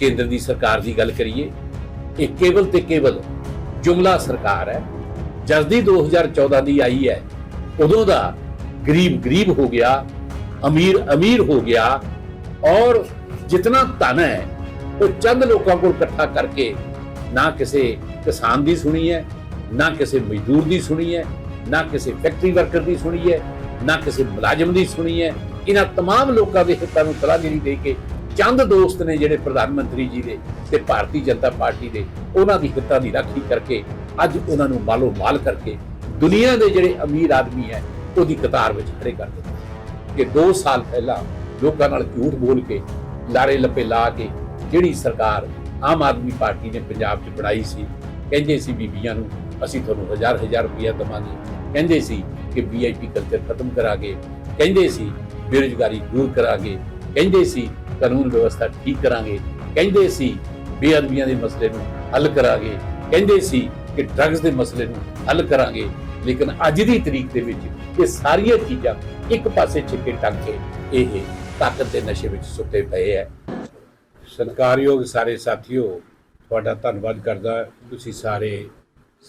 ਕੇਂਦਰ ਦੀ ਸਰਕਾਰ ਦੀ ਗੱਲ ਕਰੀਏ ਇਹ ਕੇਵਲ ਤੇ ਕੇਵਲ ਜੁਮਲਾ ਸਰਕਾਰ ਹੈ ਜਦ ਦੀ 2014 ਦੀ ਆਈ ਹੈ ਉਦੋਂ ਦਾ ਗਰੀਬ ਗਰੀਬ ਹੋ ਗਿਆ ਅਮੀਰ ਅਮੀਰ ਹੋ ਗਿਆ ਔਰ ਜਿਤਨਾ ਧਨ ਹੈ ਉਹ ਚੰਦ ਲੋਕਾਂ ਕੋਲ ਇਕੱਠਾ ਕਰਕੇ ਨਾ ਕਿਸੇ ਕਿਸਾਨ ਦੀ ਸੁਣੀ ਹੈ ਨਾ ਕਿਸੇ ਮਜ਼ਦੂਰ ਦੀ ਸੁਣੀ ਹੈ ਨਾ ਕਿਸੇ ਫੈਕਟਰੀ ਵਰਕਰ ਦੀ ਸੁਣੀ ਹੈ ਨਾ ਕਿਸੇ ਮੁਲਾਜ਼ਮ ਦੀ ਸੁਣੀ ਹੈ ਇਹਨਾਂ तमाम ਲੋਕਾਂ ਦੇ ਹਿੱਤਾਂ ਨੂੰ ਤਲਾਸ਼ੀ ਦੇ ਕੇ ਚੰਦ ਦੋਸਤ ਨੇ ਜਿਹੜੇ ਪ੍ਰਧਾਨ ਮੰਤਰੀ ਜੀ ਦੇ ਤੇ ਭਾਰਤੀ ਜਨਤਾ ਪਾਰਟੀ ਦੇ, ਉਹਨਾਂ ਦੀ ਹਿੱਤਾਂ ਦੀ ਰਾਖੀ ਕਰਕੇ ਅੱਜ ਉਹਨਾਂ ਨੂੰ ਮਾਲੋ ਮਾਲ ਕਰਕੇ ਦੁਨੀਆ ਦੇ ਜਿਹੜੇ ਅਮੀਰ ਆਦਮੀ ਹੈ, ਉਹਦੀ ਕਤਾਰ ਵਿੱਚ ਖੜੇ ਕਰ ਦਿੱਤਾ। ਕਿ 2 ਸਾਲ ਪਹਿਲਾਂ ਲੋਕਾਂ ਨਾਲ ਝੂਠ ਬੋਲ ਕੇ, ਲਾਰੇ ਲੱਪੇ ਲਾ ਕੇ ਜਿਹੜੀ ਸਰਕਾਰ ਆਮ ਆਦਮੀ ਪਾਰਟੀ ਨੇ ਪੰਜਾਬ 'ਚ ਬਣਾਈ ਸੀ, ਕਹਿੰਦੇ ਸੀ ਬੀਬੀਆਂ ਨੂੰ, ਅਸੀਂ ਤੁਹਾਨੂੰ ਹਜ਼ਾਰ ਹਜ਼ਾਰ ਰੁਪਇਆ ਦਵਾਂਗੇ। ਕਹਿੰਦੇ ਸੀ ਕਿ ਵੀਆਈਪੀ ਕਲਚਰ ਖਤਮ ਕਰਾਂਗੇ। ਕਹਿੰਦੇ ਸੀ ਬੇਰੁਜ਼ਗਾਰੀ ਦੂਰ ਕਰਾਂਗੇ। ਕਹਿੰਦੇ ਸੀ ਕਾਨੂੰਨ ਵਿਵਸਥਾ ਠੀਕ ਕਰਾਂਗੇ। ਕਹਿੰਦੇ ਸੀ, ਬੇਅਦਬੀਆਂ ਦੇ ਮਸਲੇ ਨੂੰ ਹੱਲ ਕਰਾਂਗੇ। ਕਹਿੰਦੇ ਸੀ ਕਿ ਡਰੱਗਸ ਦੇ ਮਸਲੇ ਨੂੰ ਹੱਲ ਕਰਾਂਗੇ। ਲੇਕਿਨ ਅੱਜ ਦੀ ਤਰੀਕ ਦੇ ਵਿੱਚ ਇਹ ਸਾਰੀਆਂ ਚੀਜ਼ਾਂ ਇੱਕ ਪਾਸੇ ਛਿੱਕੇ ਟੰਗ ਕੇ ਇਹ ਤਾਕਤ ਦੇ ਨਸ਼ੇ ਵਿੱਚ ਸੁੱਤੇ ਪਏ ਹੈ ਸਤਿਕਾਰਯੋਗ ਸਾਰੇ ਸਾਥੀਓ, ਤੁਹਾਡਾ ਧੰਨਵਾਦ ਕਰਦਾ। ਤੁਸੀਂ ਸਾਰੇ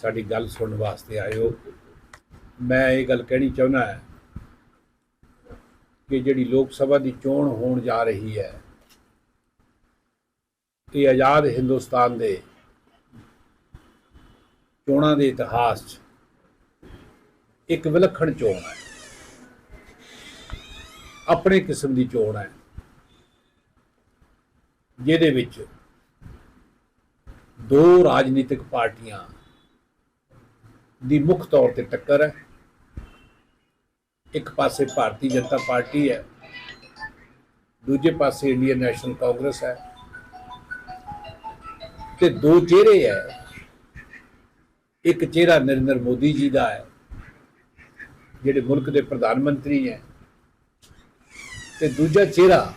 ਸਾਡੀ ਗੱਲ ਸੁਣਨ ਵਾਸਤੇ ਆਏ ਹੋ। ਮੈਂ ਇਹ ਗੱਲ ਕਹਿਣੀ ਚਾਹੁੰਦਾ ਕਿ ਜਿਹੜੀ ਲੋਕ ਸਭਾ ਦੀ ਚੋਣ ਹੋਣ ਜਾ ਰਹੀ ਹੈ ਇਹ ਆਜ਼ਾਦ ਹਿੰਦੁਸਤਾਨ ਦੇ ਚੋਣਾਂ ਦੇ ਇਤਿਹਾਸ 'ਚ ਇੱਕ ਵਿਲੱਖਣ ਚੋਣ ਹੈ। ਆਪਣੇ ਕਿਸਮ ਦੀ ਚੋਣ ਹੈ, ਜਿਹਦੇ ਵਿੱਚ ਦੋ ਰਾਜਨੀਤਿਕ ਪਾਰਟੀਆਂ ਦੀ ਮੁੱਖ ਤੌਰ ਤੇ ਟੱਕਰ ਹੈ। ਇੱਕ ਪਾਸੇ ਭਾਰਤੀ ਜਨਤਾ ਪਾਰਟੀ ਹੈ, ਦੂਜੇ ਪਾਸੇ ਇੰਡੀਅਨ ਨੈਸ਼ਨਲ ਕਾਂਗਰਸ ਹੈ। ਤੇ ਦੋ ਚਿਹਰੇ ਹੈ ਇੱਕ ਚਿਹਰਾ ਨਰਿੰਦਰ ਮੋਦੀ ਜੀ ਦਾ ਹੈ, ਜਿਹੜੇ ਮੁਲਕ ਦੇ ਪ੍ਰਧਾਨ ਮੰਤਰੀ ਹੈ। ਤੇ ਦੂਜਾ ਚਿਹਰਾ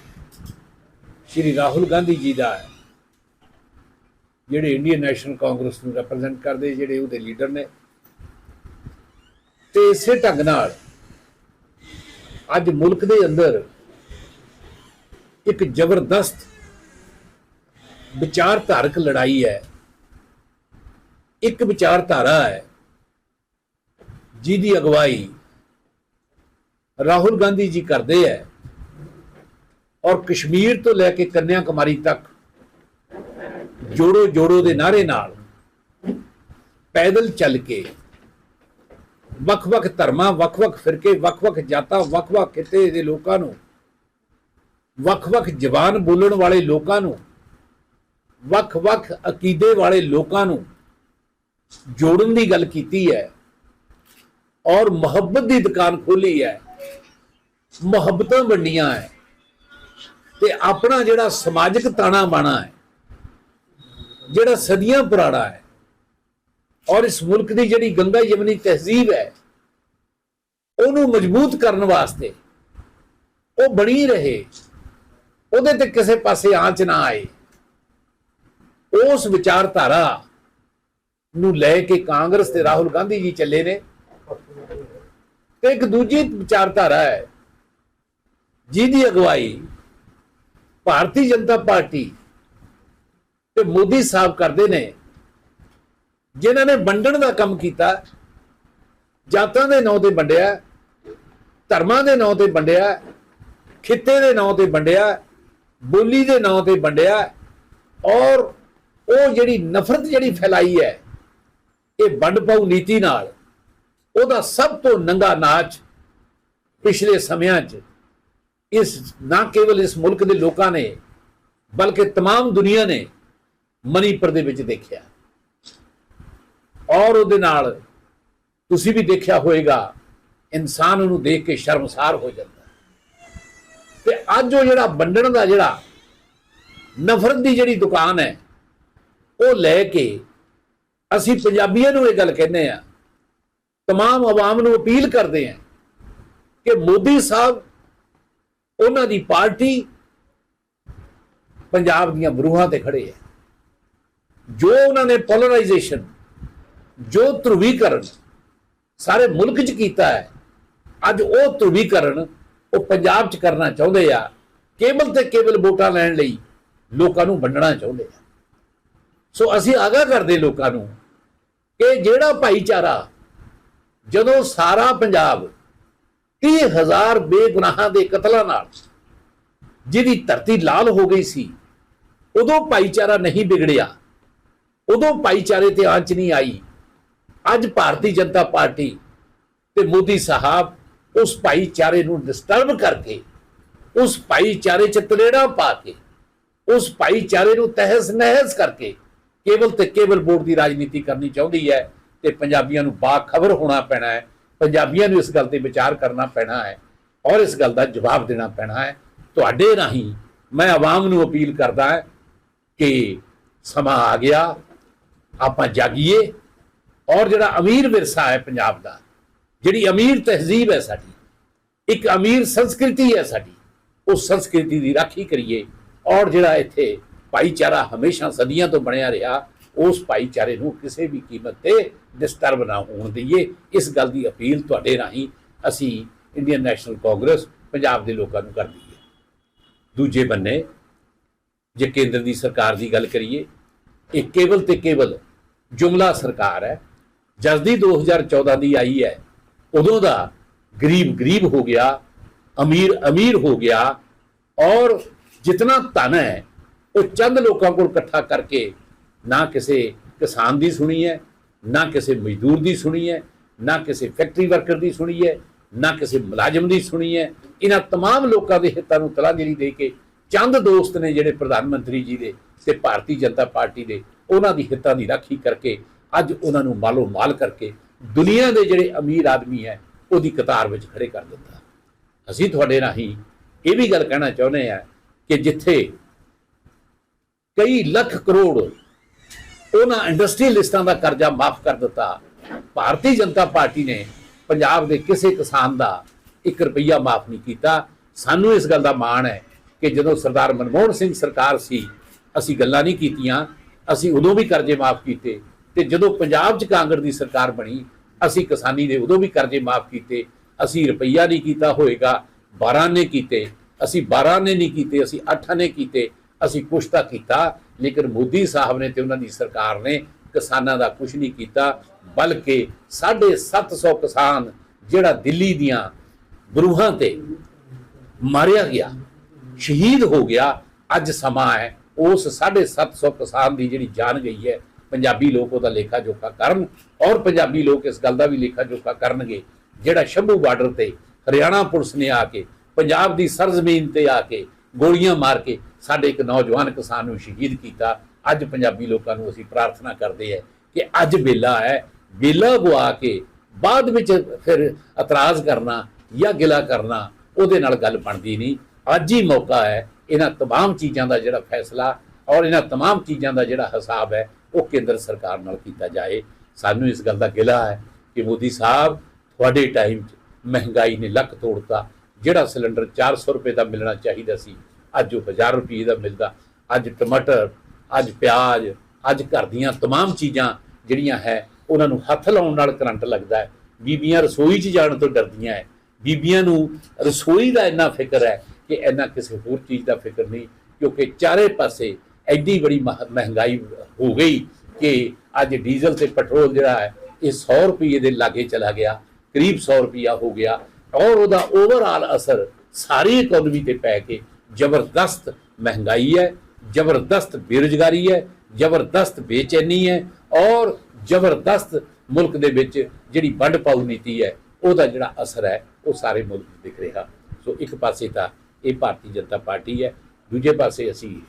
ਸ਼੍ਰੀ ਰਾਹੁਲ ਗਾਂਧੀ ਜੀ ਦਾ ਹੈ, ਜਿਹੜੇ ਇੰਡੀਅਨ ਨੈਸ਼ਨਲ ਕਾਂਗਰਸ ਨੂੰ ਰਿਪਰੈਜ਼ੈਂਟ ਕਰਦੇ, ਜਿਹੜੇ ਉਹਦੇ ਲੀਡਰ ਨੇ। ਤੇ ਇਸੇ ਢੰਗ ਨਾਲ ਅੱਜ ਮੁਲਕ ਦੇ ਅੰਦਰ ਇੱਕ ਜ਼ਬਰਦਸਤ ਵਿਚਾਰਧਾਰਕ ਲੜਾਈ ਹੈ। ਇੱਕ ਵਿਚਾਰਧਾਰਾ ਹੈ। ਜਿਹਦੀ ਅਗਵਾਈ ਰਾਹੁਲ ਗਾਂਧੀ ਜੀ ਕਰਦੇ ਹੈ ਔਰ ਕਸ਼ਮੀਰ ਤੋਂ ਲੈ ਕੇ ਕੰਨਿਆ ਕੁਮਾਰੀ ਤੱਕ ਜੋੜੋ ਜੋੜੋ ਦੇ ਨਾਰੇ ਨਾਲ ਪੈਦਲ ਚੱਲ ਕੇ ਵੱਖ-ਵੱਖ ਧਰਮਾਂ, ਵੱਖ-ਵੱਖ ਫਿਰਕੇ, ਵੱਖ-ਵੱਖ ਜਾਤਾਂ, ਵੱਖ-ਵੱਖ ਖਿੱਤੇ ਦੇ ਲੋਕਾਂ ਨੂੰ, ਵੱਖ-ਵੱਖ ਜ਼ਬਾਨ ਬੋਲਣ ਵਾਲੇ ਲੋਕਾਂ ਨੂੰ ਵੱਖ-ਵੱਖ ਅਕੀਦੇ ਵਾਲੇ ਲੋਕਾਂ ਨੂੰ ਜੋੜਨ ਦੀ ਗੱਲ ਕੀਤੀ ਹੈ ਔਰ ਮੁਹੱਬਤ ਦੀ ਦੁਕਾਨ ਖੋਲੀ ਹੈ, ਮੁਹੱਬਤਾਂ ਵੰਡੀਆਂ ਹੈ ਤੇ ਆਪਣਾ ਜਿਹੜਾ ਸਮਾਜਿਕ ਤਾਣਾ ਬਾਣਾ ਹੈ, ਜਿਹੜਾ ਸਦੀਆਂ ਪੁਰਾਣਾ ਹੈ ਔਰ ਇਸ ਮੁਲਕ ਦੀ ਜਿਹੜੀ ਗੰਗਾ ਯਮਨੀ ਤਹਿਜ਼ੀਬ ਹੈ, ਉਹਨੂੰ ਮਜ਼ਬੂਤ ਕਰਨ ਵਾਸਤੇ ਉਹ ਬਣੀ ਰਹੇ, ਉਹਦੇ ਤੇ ਕਿਸੇ ਪਾਸੇ ਆਂਚ ਨਾ ਆਏ। ਉਸ ਵਿਚਾਰਧਾਰਾ ਨੂੰ ਲੈ ਕੇ ਕਾਂਗਰਸ ਤੇ ਰਾਹੁਲ ਗਾਂਧੀ ਜੀ ਚੱਲੇ ਨੇ। ਤੇ ਇੱਕ ਦੂਜੀ ਵਿਚਾਰਧਾਰਾ ਹੈ, ਜਿਹਦੀ ਅਗਵਾਈ ਭਾਰਤੀ ਜਨਤਾ ਪਾਰਟੀ ਤੇ ਮੋਦੀ ਸਾਹਿਬ ਕਰਦੇ ਨੇ, ਜਿਨ੍ਹਾਂ ਨੇ ਵੰਡਣ ਦਾ ਕੰਮ ਕੀਤਾ, ਜਾਤਾਂ ਦੇ ਨਾਂ ਤੇ ਵੰਡਿਆ, ਧਰਮਾਂ ਦੇ ਨਾਂ ਤੇ ਵੰਡਿਆ, ਖਿੱਤੇ ਦੇ ਨਾਂ ਤੇ ਵੰਡਿਆ, ਬੋਲੀ ਦੇ ਨਾਂ ਤੇ ਵੰਡਿਆ ਔਰ ਉਹ ਜਿਹੜੀ ਨਫ਼ਰਤ ਜਿਹੜੀ ਫੈਲਾਈ ਹੈ ਇਹ ਵੰਡ ਪਾਉ ਨੀਤੀ ਨਾਲ ਉਹਦਾ ਸਭ ਤੋਂ ਨੰਗਾ ਨਾਚ ਪਿਛਲੇ ਸਮਿਆਂ 'ਚ ਇਸ ਨਾ ਕੇਵਲ ਇਸ ਮੁਲਕ ਦੇ ਲੋਕਾਂ ਨੇ ਬਲਕਿ तमाम ਦੁਨੀਆ ਨੇ ਮਨੀਪੁਰ ਦੇ ਵਿੱਚ ਦੇਖਿਆ ਔਰ ਉਹਦੇ ਨਾਲ ਤੁਸੀਂ ਵੀ ਦੇਖਿਆ ਹੋਵੇਗਾ ਇਨਸਾਨ ਉਹਨੂੰ ਦੇਖ ਕੇ ਸ਼ਰਮਸਾਰ ਹੋ ਜਾਂਦਾ ਤੇ ਅੱਜ ਉਹ ਜਿਹੜਾ ਵੰਡਣ ਦਾ ਜਿਹੜਾ ਨਫ਼ਰਤ ਦੀ ਜਿਹੜੀ ਦੁਕਾਨ ਹੈ ਉਹ ਲੈ ਕੇ ਅਸੀਂ ਪੰਜਾਬੀਆਂ ਨੂੰ ਇਹ ਗੱਲ ਕਹਿੰਦੇ ਆ तमाम ਆਵਾਮ ਨੂੰ ਅਪੀਲ ਕਰਦੇ ਆ ਕਿ ਮੋਦੀ ਸਾਹਿਬ ਉਹਨਾਂ ਦੀ ਪਾਰਟੀ ਪੰਜਾਬ ਦੀਆਂ ਬਰੂਹਾਂ ਤੇ ਖੜੇ ਹੈ ਜੋ ਉਹਨਾਂ ਨੇ ਪੋਲਰਾਈਜੇਸ਼ਨ ਜੋ ਧਰੁਵੀਕਰਨ ਸਾਰੇ ਮੁਲਕ 'ਚ ਕੀਤਾ ਹੈ ਅੱਜ ਉਹ ਧਰੁਵੀਕਰਨ ਉਹ ਪੰਜਾਬ 'ਚ ਕਰਨਾ ਚਾਹੁੰਦੇ ਆ ਕੇਵਲ ਤੇ ਕੇਵਲ ਵੋਟਾਂ ਲੈਣ ਲਈ ਲੋਕਾਂ ਨੂੰ ਵੰਡਣਾ ਚਾਹੁੰਦੇ ਆ ਸੋ ਅਸੀਂ ਆਗਾਹ ਕਰਦੇ ਲੋਕਾਂ ਨੂੰ ਕਿ ਜਿਹੜਾ ਭਾਈਚਾਰਾ ਜਦੋਂ ਸਾਰਾ ਪੰਜਾਬ 30000 ਬੇਗੁਨਾਹਾਂ ਦੇ ਕਤਲਾਂ ਨਾਲ ਜਿਹਦੀ ਧਰਤੀ ਲਾਲ ਹੋ ਗਈ ਸੀ, ਉਦੋਂ ਭਾਈਚਾਰਾ ਨਹੀਂ ਵਿਗੜਿਆ, ਉਦੋਂ ਭਾਈਚਾਰੇ ਤੇ ਆਂਚ ਨਹੀਂ ਆਈ। ਅੱਜ ਭਾਰਤੀ ਜਨਤਾ ਪਾਰਟੀ ਤੇ ਮੋਦੀ ਸਾਹਿਬ ਉਸ ਭਾਈਚਾਰੇ ਨੂੰ ਡਿਸਟਰਬ ਕਰਕੇ, ਉਸ ਭਾਈਚਾਰੇ ਚ ਤਲੇੜਾ ਪਾ ਕੇ, ਉਸ ਭਾਈਚਾਰੇ ਨੂੰ ਤਹਿਸ ਨਹਿਸ ਕਰਕੇ ਕੇਵਲ ਤੇ ਕੇਵਲ ਬੋਰਡ ਦੀ ਰਾਜਨੀਤੀ ਕਰਨੀ ਚਾਹੁੰਦੀ ਹੈ ਤੇ ਪੰਜਾਬੀਆਂ ਨੂੰ ਬਾਖਬਰ ਹੋਣਾ ਪੈਣਾ ਹੈ, ਪੰਜਾਬੀਆਂ ਨੂੰ ਇਸ ਗੱਲ ਤੇ ਵਿਚਾਰ ਕਰਨਾ ਪੈਣਾ ਹੈ ਔਰ ਇਸ ਗੱਲ ਦਾ ਜਵਾਬ ਦੇਣਾ ਪੈਣਾ ਹੈ। ਤੁਹਾਡੇ ਰਾਹੀਂ ਮੈਂ ਆਵਾਮ ਨੂੰ ਅਪੀਲ ਕਰਦਾ ਹਾਂ ਕਿ ਸਮਾਂ ਆ ਗਿਆ, ਆਪਾਂ ਜਾਗੀਏ ਔਰ ਜਿਹੜਾ ਅਮੀਰ ਵਿਰਸਾ ਹੈ ਪੰਜਾਬ ਦਾ, ਜਿਹੜੀ ਅਮੀਰ ਤਹਿਜ਼ੀਬ ਹੈ ਸਾਡੀ, ਇੱਕ ਅਮੀਰ ਸੰਸਕ੍ਰਿਤੀ ਹੈ ਸਾਡੀ ਉਸ ਸੰਸਕ੍ਰਿਤੀ ਦੀ ਰਾਖੀ ਕਰੀਏ ਔਰ ਜਿਹੜਾ ਇੱਥੇ ਭਾਈਚਾਰਾ ਹਮੇਸ਼ਾ ਸਦੀਆਂ ਤੋਂ ਬਣਿਆ ਰਿਹਾ, ਉਸ ਭਾਈਚਾਰੇ ਨੂੰ ਕਿਸੇ ਵੀ ਕੀਮਤ ਤੇ ਡਿਸਟਰਬ ਨਾ ਹੋਣ ਦਈਏ। ਇਸ ਗੱਲ ਦੀ ਅਪੀਲ ਤੁਹਾਡੇ ਰਾਹੀਂ ਅਸੀਂ ਇੰਡੀਅਨ ਨੈਸ਼ਨਲ ਕਾਂਗਰਸ ਪੰਜਾਬ ਦੇ ਲੋਕਾਂ ਨੂੰ ਕਰਦੀ ਹੈ ਦੂਜੇ ਬੰਨੇ, ਜੇ ਕੇਂਦਰ ਦੀ ਸਰਕਾਰ ਦੀ ਗੱਲ ਕਰੀਏ, ਇਹ ਕੇਵਲ ਤੇ ਕੇਵਲ ਜੁਮਲਾ ਸਰਕਾਰ ਹੈ। ਜਦ ਦੀ 2014 ਦੀ ਆਈ ਹੈ, ਉਦੋਂ ਦਾ ਗਰੀਬ ਗਰੀਬ ਹੋ ਗਿਆ, ਅਮੀਰ ਅਮੀਰ ਹੋ ਗਿਆ, ਔਰ ਜਿਤਨਾ ਧਨ ਹੈ ਉਹ ਚੰਦ ਲੋਕਾਂ ਕੋਲ ਇਕੱਠਾ ਕਰਕੇ ਨਾ ਕਿਸੇ ਕਿਸਾਨ ਦੀ ਸੁਣੀ ਹੈ ਨਾ ਕਿਸੇ ਮਜ਼ਦੂਰ ਦੀ ਸੁਣੀ ਹੈ ਨਾ ਕਿਸੇ ਫੈਕਟਰੀ ਵਰਕਰ ਦੀ ਸੁਣੀ ਹੈ ਨਾ ਕਿਸੇ ਮੁਲਾਜ਼ਮ ਦੀ ਸੁਣੀ ਹੈ ਇਹਨਾਂ तमाम ਲੋਕਾਂ ਦੇ ਹਿੱਤਾਂ ਨੂੰ ਤਲਾਂਜਲੀ ਦੇ ਕੇ ਚੰਦ ਦੋਸਤ ਨੇ ਜਿਹੜੇ ਪ੍ਰਧਾਨ ਮੰਤਰੀ ਜੀ ਦੇ ਤੇ ਭਾਰਤੀ ਜਨਤਾ ਪਾਰਟੀ ਦੇ ਉਹਨਾਂ ਦੀ ਹਿੱਤਾਂ ਦੀ ਰਾਖੀ ਕਰਕੇ ਅੱਜ ਉਹਨਾਂ ਨੂੰ ਮਾਲੋ ਮਾਲ ਕਰਕੇ ਦੁਨੀਆ ਦੇ ਜਿਹੜੇ ਅਮੀਰ ਆਦਮੀ ਹੈ ਉਹਦੀ ਕਤਾਰ ਵਿੱਚ ਖੜੇ ਕਰ ਦਿੱਤਾ ਅਸੀਂ ਤੁਹਾਡੇ ਰਾਹੀਂ ਇਹ ਵੀ ਗੱਲ ਕਹਿਣਾ ਚਾਹੁੰਦੇ ਆ ਕਿ ਜਿੱਥੇ ਕਈ ਲੱਖ ਕਰੋੜ ਉਹਨਾਂ ਇੰਡਸਟਰੀਅਲਿਸਟਾਂ ਦਾ ਕਰਜ਼ਾ ਮਾਫ ਕਰ ਦਿੱਤਾ। ਭਾਰਤੀ ਜਨਤਾ ਪਾਰਟੀ ਨੇ ਪੰਜਾਬ ਦੇ ਕਿਸੇ ਕਿਸਾਨ ਦਾ 1 ਰੁਪਈਆ ਮਾਫ ਨਹੀਂ ਕੀਤਾ। ਸਾਨੂੰ ਇਸ ਗੱਲ ਦਾ ਮਾਣ ਹੈ ਕਿ ਜਦੋਂ ਸਰਦਾਰ ਮਨਮੋਹਨ ਸਿੰਘ ਸਰਕਾਰ ਸੀ, ਅਸੀਂ ਗੱਲਾਂ ਨਹੀਂ ਕੀਤੀਆਂ, ਅਸੀਂ ਉਦੋਂ ਵੀ ਕਰਜ਼ੇ ਮਾਫ ਕੀਤੇ ਤੇ ਜਦੋਂ ਪੰਜਾਬ 'ਚ ਕਾਂਗਰਸ ਦੀ ਸਰਕਾਰ ਬਣੀ, ਅਸੀਂ ਕਿਸਾਨੀ ਦੇ ਉਦੋਂ ਵੀ ਕਰਜ਼ੇ ਮਾਫ ਕੀਤੇ। ਅਸੀਂ ਰੁਪਈਆ ਨਹੀਂ ਕੀਤਾ ਹੋਏਗਾ 12 ਨੇ ਕੀਤੇ। ਅਸੀਂ 12 ਨੇ ਨਹੀਂ ਕੀਤੇ, ਅਸੀਂ 8 ਨੇ ਕੀਤੇ। ਅਸੀਂ ਕੁਛ ਤਾਂ ਕੀਤਾ, ਲੇਕਿਨ ਮੋਦੀ ਸਾਹਿਬ ਨੇ ਤੇ ਉਹਨਾਂ ਦੀ ਸਰਕਾਰ ਨੇ ਕਿਸਾਨਾਂ ਦਾ ਕੁਝ ਨਹੀਂ ਕੀਤਾ, ਬਲਕਿ 750 ਕਿਸਾਨ ਜਿਹੜਾ ਦਿੱਲੀ ਦੀਆਂ ਬਰੂਹਾਂ ਤੇ ਮਾਰਿਆ ਗਿਆ, ਸ਼ਹੀਦ ਹੋ ਗਿਆ, ਅੱਜ ਸਮਾਂ ਹੈ, ਉਸ 750 ਕਿਸਾਨ ਦੀ ਜਿਹੜੀ ਜਾਨ ਗਈ ਹੈ, ਪੰਜਾਬੀ ਲੋਕ ਉਹਦਾ ਲੇਖਾ ਜੋਖਾ ਕਰਨ, ਔਰ ਪੰਜਾਬੀ ਲੋਕ ਇਸ ਗੱਲ ਦਾ ਵੀ ਲੇਖਾ ਜੋਖਾ ਕਰਨਗੇ, ਜਿਹੜਾ ਸ਼ੰਭੂ ਬਾਰਡਰ ਤੇ ਹਰਿਆਣਾ ਪੁਲਿਸ ਨੇ ਆ ਕੇ, ਪੰਜਾਬ ਦੀ ਸਰਜ਼ਮੀਨ ਤੇ ਆ ਕੇ, ਗੋਲੀਆਂ ਮਾਰ ਕੇ ਸਾਡੇ ਇੱਕ ਨੌਜਵਾਨ ਕਿਸਾਨ ਨੂੰ ਸ਼ਹੀਦ ਕੀਤਾ ਅੱਜ ਪੰਜਾਬੀ ਲੋਕਾਂ ਨੂੰ ਅਸੀਂ ਪ੍ਰਾਰਥਨਾ ਕਰਦੇ ਹਾਂ ਕਿ ਅੱਜ ਵੇਲਾ ਹੈ ਵੇਲਾ ਗਵਾ ਕੇ ਬਾਅਦ ਵਿੱਚ ਫਿਰ ਇਤਰਾਜ਼ ਕਰਨਾ ਜਾਂ ਗਿਲਾ ਕਰਨਾ ਉਹਦੇ ਨਾਲ ਗੱਲ ਬਣਦੀ ਨਹੀਂ ਅੱਜ ਹੀ ਮੌਕਾ ਹੈ ਇਹਨਾਂ तमाम ਚੀਜ਼ਾਂ ਦਾ ਜਿਹੜਾ ਫੈਸਲਾ ਔਰ ਇਹਨਾਂ तमाम ਚੀਜ਼ਾਂ ਦਾ ਜਿਹੜਾ ਹਿਸਾਬ ਹੈ ਉਹ ਕੇਂਦਰ ਸਰਕਾਰ ਨਾਲ ਕੀਤਾ ਜਾਏ ਸਾਨੂੰ ਇਸ ਗੱਲ ਦਾ ਗਿਲਾ ਹੈ ਕਿ ਮੋਦੀ ਸਾਹਿਬ ਤੁਹਾਡੇ ਟਾਈਮ 'ਚ ਮਹਿੰਗਾਈ ਨੇ ਲੱਕ ਤੋੜਤਾ ਜਿਹੜਾ ਸਿਲੰਡਰ 400 ਰੁਪਏ ਦਾ ਮਿਲਣਾ ਚਾਹੀਦਾ ਸੀ ਅੱਜ ਉਹ 1000 ਰੁਪਏ ਦਾ ਮਿਲਦਾ ਅੱਜ ਟਮਾਟਰ ਅੱਜ ਪਿਆਜ਼ ਅੱਜ ਘਰ ਦੀਆਂ तमाम ਚੀਜ਼ਾਂ ਜਿਹੜੀਆਂ ਹੈ ਉਹਨਾਂ ਨੂੰ ਹੱਥ ਲਾਉਣ ਨਾਲ ਕਰੰਟ ਲੱਗਦਾ ਹੈ ਬੀਬੀਆਂ ਰਸੋਈ 'ਚ ਜਾਣ ਤੋਂ ਡਰਦੀਆਂ ਹੈ ਬੀਬੀਆਂ ਨੂੰ ਰਸੋਈ ਦਾ ਇੰਨਾ ਫਿਕਰ ਹੈ ਕਿ ਇੰਨਾ ਕਿਸੇ ਹੋਰ ਚੀਜ਼ ਦਾ ਫਿਕਰ ਨਹੀਂ ਕਿਉਂਕਿ ਚਾਰੇ ਪਾਸੇ ਐਡੀ ਬੜੀ ਮਹ- ਮਹਿੰਗਾਈ ਹੋ ਗਈ ਕਿ ਅੱਜ ਡੀਜ਼ਲ ਤੇ ਪੈਟਰੋਲ ਜਿਹੜਾ ਹੈ ਇਹ 100 ਰੁਪਏ ਦੇ ਲਾਗੇ ਚਲਾ ਗਿਆ ਕਰੀਬ 100 ਰੁਪਿਆ ਹੋ ਗਿਆ ਔਰ ਉਹਦਾ ਓਵਰਆਲ ਅਸਰ ਸਾਰੀ ਇਕਨੋਮੀ ਤੇ ਪੈ ਕੇ ਜ਼ਬਰਦਸਤ ਮਹਿੰਗਾਈ ਹੈ, ਜ਼ਬਰਦਸਤ ਬੇਰੁਜ਼ਗਾਰੀ ਹੈ, ਜ਼ਬਰਦਸਤ ਬੇਚੈਨੀ ਹੈ ਔਰ ਜ਼ਬਰਦਸਤ ਮੁਲਕ ਦੇ ਵਿੱਚ ਜਿਹੜੀ ਵੰਡ ਪਾਉ ਨੀਤੀ ਹੈ, ਉਹਦਾ ਜਿਹੜਾ ਅਸਰ ਹੈ, ਉਹ ਸਾਰੇ ਮੁਲਕ ਦਿਖ ਰਿਹਾ। ਸੋ ਇੱਕ ਪਾਸੇ ਤਾਂ ਇਹ ਭਾਰਤੀ ਜਨਤਾ ਪਾਰਟੀ ਹੈ, ਦੂਜੇ ਪਾਸੇ ਅਸੀਂ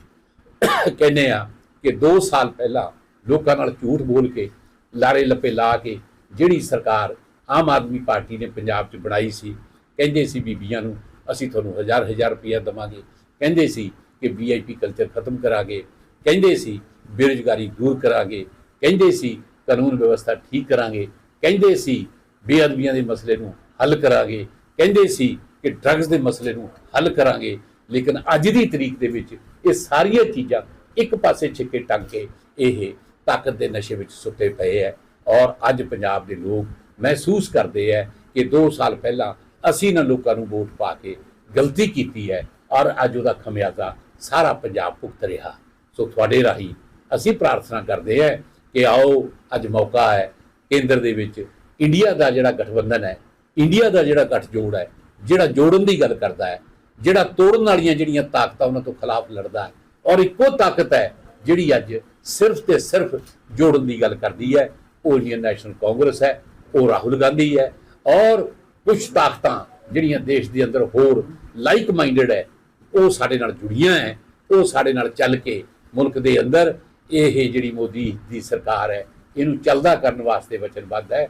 ਕਹਿੰਦੇ ਆ ਕਿ 2 ਸਾਲ ਪਹਿਲਾਂ ਲੋਕਾਂ ਨਾਲ ਝੂਠ ਬੋਲ ਕੇ, ਲਾਰੇ ਲੱਪੇ ਲਾ ਕੇ ਜਿਹੜੀ ਸਰਕਾਰ ਆਮ ਆਦਮੀ ਪਾਰਟੀ ਨੇ ਪੰਜਾਬ 'ਚ ਬਣਾਈ ਸੀ, ਕਹਿੰਦੇ ਸੀ ਬੀਬੀਆਂ ਨੂੰ ਅਸੀਂ ਤੁਹਾਨੂੰ ਹਜ਼ਾਰ ਹਜ਼ਾਰ ਰੁਪਇਆ ਦਵਾਂਗੇ। ਕਹਿੰਦੇ ਸੀ ਕਿ ਵੀਆਈਪੀ ਕਲਚਰ ਖਤਮ ਕਰਾਂਗੇ। ਕਹਿੰਦੇ ਸੀ ਬੇਰੁਜ਼ਗਾਰੀ ਦੂਰ ਕਰਾਂਗੇ। ਕਹਿੰਦੇ ਸੀ ਕਾਨੂੰਨ ਵਿਵਸਥਾ ਠੀਕ ਕਰਾਂਗੇ। ਕਹਿੰਦੇ ਸੀ ਬੇਅਦਬੀਆਂ ਦੇ ਮਸਲੇ ਨੂੰ ਹੱਲ ਕਰਾਂਗੇ। ਕਹਿੰਦੇ ਸੀ ਕਿ ਡਰੱਗਸ ਦੇ ਮਸਲੇ ਨੂੰ ਹੱਲ ਕਰਾਂਗੇ। ਲੇਕਿਨ ਅੱਜ ਦੀ ਤਰੀਕ ਦੇ ਵਿੱਚ ਇਹ ਸਾਰੀਆਂ ਚੀਜ਼ਾਂ ਇੱਕ ਪਾਸੇ ਛਿੱਕੇ ਟੰਗ ਕੇ ਇਹ ਤਾਕਤ ਦੇ ਨਸ਼ੇ ਵਿੱਚ ਸੁੱਤੇ ਪਏ ਹੈ ਔਰ ਅੱਜ ਪੰਜਾਬ ਦੇ ਲੋਕ ਮਹਿਸੂਸ ਕਰਦੇ ਹੈ ਕਿ 2 ਸਾਲ ਪਹਿਲਾਂ ਅਸੀਂ ਇਹਨਾਂ ਲੋਕਾਂ ਨੂੰ ਵੋਟ ਪਾ ਕੇ ਗਲਤੀ ਕੀਤੀ ਹੈ ਔਰ ਅੱਜ ਉਹਦਾ ਖਮਿਆਜ਼ਾ ਸਾਰਾ ਪੰਜਾਬ ਭੁਗਤ ਰਿਹਾ। ਸੋ ਤੁਹਾਡੇ ਰਾਹੀਂ ਅਸੀਂ ਪ੍ਰਾਰਥਨਾ ਕਰਦੇ ਹਾਂ ਕਿ ਆਓ, ਅੱਜ ਮੌਕਾ ਹੈ ਕੇਂਦਰ ਦੇ ਵਿੱਚ ਇੰਡੀਆ ਦਾ ਜਿਹੜਾ ਗਠਬੰਧਨ ਹੈ, ਇੰਡੀਆ ਦਾ ਜਿਹੜਾ ਗੱਠਜੋੜ ਹੈ, ਜਿਹੜਾ ਜੋੜਨ ਦੀ ਗੱਲ ਕਰਦਾ ਹੈ, ਜਿਹੜਾ ਤੋੜਨ ਵਾਲੀਆਂ ਜਿਹੜੀਆਂ ਤਾਕਤਾਂ ਉਹਨਾਂ ਤੋਂ ਖਿਲਾਫ ਲੜਦਾ ਹੈ, ਔਰ ਇੱਕੋ ਤਾਕਤ ਹੈ ਜਿਹੜੀ ਅੱਜ ਸਿਰਫ ਤੇ ਸਿਰਫ ਜੋੜਨ ਦੀ ਗੱਲ ਕਰਦੀ ਹੈ। ਉਹ ਇੰਡੀਅਨ ਨੈਸ਼ਨਲ ਕਾਂਗਰਸ ਹੈ, ਉਹ ਰਾਹੁਲ ਗਾਂਧੀ ਹੈ ਔਰ ਕੁਝ ਤਾਕਤਾਂ ਜਿਹੜੀਆਂ ਦੇਸ਼ ਦੇ ਅੰਦਰ ਹੋਰ ਲਾਈਕ ਮਾਈਂਡਡ ਹੈ, ਉਹ ਸਾਡੇ ਨਾਲ ਜੁੜੀਆਂ ਹੈ, ਉਹ ਸਾਡੇ ਨਾਲ ਚੱਲ ਕੇ ਮੁਲਕ ਦੇ ਅੰਦਰ ਇਹ ਜਿਹੜੀ ਮੋਦੀ ਦੀ ਸਰਕਾਰ ਹੈ, ਇਹਨੂੰ ਚੱਲਦਾ ਕਰਨ ਵਾਸਤੇ ਵਚਨਬੱਧ ਹੈ।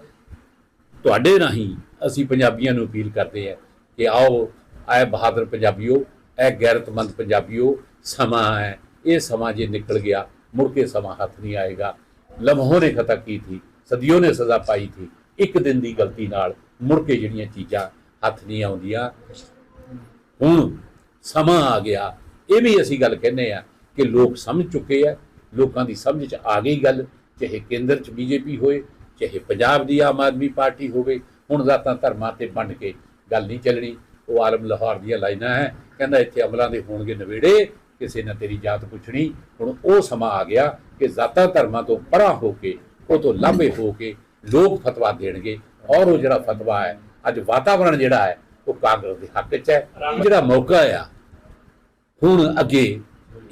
ਤੁਹਾਡੇ ਰਾਹੀਂ ਅਸੀਂ ਪੰਜਾਬੀਆਂ ਨੂੰ ਅਪੀਲ ਕਰਦੇ ਹਾਂ ਕਿ ਆਓ ਐ ਬਹਾਦਰ ਪੰਜਾਬੀਓ ਐ ਗੈਰਤਮੰਦ ਪੰਜਾਬੀਓ, ਸਮਾਂ ਹੈ, ਇਹ ਸਮਾਂ ਜੇ ਨਿਕਲ ਗਿਆ, ਮੁੜ ਕੇ ਸਮਾਂ ਹੱਥ ਨਹੀਂ ਆਏਗਾ। ਲਮਹੋਂ ਨੇ ਖਤਾ ਕੀ ਥੀ, ਸਦੀਆਂ ਨੇ ਸਜ਼ਾ ਪਾਈ ਥੀ ਇੱਕ ਦਿਨ ਦੀ ਗਲਤੀ ਨਾਲ ਮੁੜ ਕੇ ਜਿਹੜੀਆਂ ਚੀਜ਼ਾਂ ਹੱਥ ਨਹੀਂ ਆਉਂਦੀਆਂ। ਹੁਣ ਸਮਾਂ ਆ ਗਿਆ। ਇਹ ਵੀ ਅਸੀਂ ਗੱਲ ਕਹਿੰਦੇ ਆ ਕਿ ਲੋਕ ਸਮਝ ਚੁੱਕੇ ਆ। ਲੋਕਾਂ ਦੀ ਸਮਝ ਚ ਆ ਗਈ ਗੱਲ। ਚਾਹੇ ਕੇਂਦਰ ਚ ਬੀਜੇਪੀ ਹੋਏ, ਚਾਹੇ ਪੰਜਾਬ ਦੀ ਆਮ ਆਦਮੀ ਪਾਰਟੀ ਹੋਵੇ, ਹੁਣ ਜ਼ਾਤਾਂ ਧਰਮਾਂ ਤੇ ਵੰਡ ਕੇ ਗੱਲ ਨਹੀਂ ਚੱਲਣੀ। ਉਹ ਆਲਮ ਲਾਹੌਰ ਦੀਆਂ ਲਾਈਨਾਂ ਹੈ। ਕਹਿੰਦਾ ਇੱਥੇ ਅਮਲਾਂ ਦੇ ਹੋਣਗੇ ਨਵੇੜੇ, ਕਿਸੇ ਨੇ ਤੇਰੀ ਜਾਤ ਪੁੱਛਣੀ। ਹੁਣ ਉਹ ਸਮਾਂ ਆ ਗਿਆ ਕਿ ਜ਼ਾਤਾਂ ਧਰਮਾਂ ਤੋਂ ਪਰਾਂ ਹੋ ਕੇ, ਉਹ ਤੋਂ ਲਾਂਭੇ ਹੋ ਕੇ ਲੋਕ ਫਤਵਾ ਦੇਣਗੇ ਔਰ ਉਹ ਜਿਹੜਾ ਫਤਵਾ ਹੈ ਅੱਜ ਵਾਤਾਵਰਣ ਜਿਹੜਾ ਹੈ ਉਹ ਕਾਂਗਰਸ ਦੇ ਹੱਕ 'ਚ ਹੈ। ਜਿਹੜਾ ਮੌਕਾ ਆ ਹੁਣ ਅੱਗੇ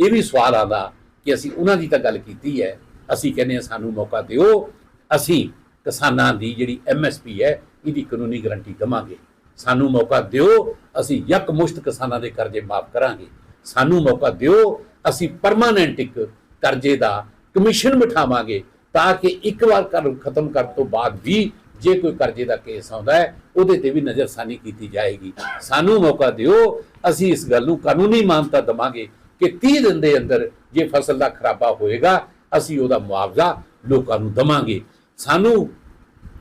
ਇਹ ਵੀ ਸਵਾਲ ਆਉਂਦਾ ਕਿ ਅਸੀਂ ਉਹਨਾਂ ਦੀ ਤਾਂ ਗੱਲ ਕੀਤੀ ਹੈ ਅਸੀਂ ਕਹਿੰਦੇ ਹਾਂ ਸਾਨੂੰ ਮੌਕਾ ਦਿਓ ਅਸੀਂ ਕਿਸਾਨਾਂ ਦੀ ਜਿਹੜੀ ਐਮਐਸਪੀ ਹੈ ਇਹਦੀ ਕਾਨੂੰਨੀ ਗਾਰੰਟੀ ਦਵਾਂਗੇ। ਸਾਨੂੰ ਮੌਕਾ ਦਿਓ ਅਸੀਂ ਯਕ ਮੁਸ਼ਤ ਕਿਸਾਨਾਂ ਦੇ ਕਰਜ਼ੇ ਮਾਫ ਕਰਾਂਗੇ। ਸਾਨੂੰ ਮੌਕਾ ਦਿਓ ਅਸੀਂ ਪਰਮਾਨੈਂਟ ਇੱਕ ਕਰਜ਼ੇ ਦਾ ਕਮਿਸ਼ਨ ਬਿਠਾਵਾਂਗੇ। ਤਾਂ ਕਿ ਇੱਕ ਵਾਰ ਕਰ ਖਤਮ ਕਰਨ ਤੋਂ ਬਾਅਦ ਵੀ ਜੇ ਕੋਈ ਕਰਜ਼ੇ ਦਾ ਕੇਸ ਆਉਂਦਾ ਹੈ, ਉਹਦੇ ਤੇ ਵੀ ਨਜ਼ਰਸਾਨੀ ਕੀਤੀ ਜਾਏਗੀ। ਸਾਨੂੰ ਮੌਕਾ ਦਿਓ, ਅਸੀਂ ਇਸ ਗੱਲ ਨੂੰ ਕਾਨੂੰਨੀ ਮਾਨਤਾ ਦਵਾਂਗੇ ਕਿ 30 ਦਿਨ ਦੇ ਅੰਦਰ ਜੇ ਫਸਲ ਦਾ ਖਰਾਬਾ ਹੋਏਗਾ, ਅਸੀਂ ਉਹਦਾ ਮੁਆਵਜ਼ਾ ਲੋਕਾਂ ਨੂੰ ਦਵਾਂਗੇ। ਸਾਨੂੰ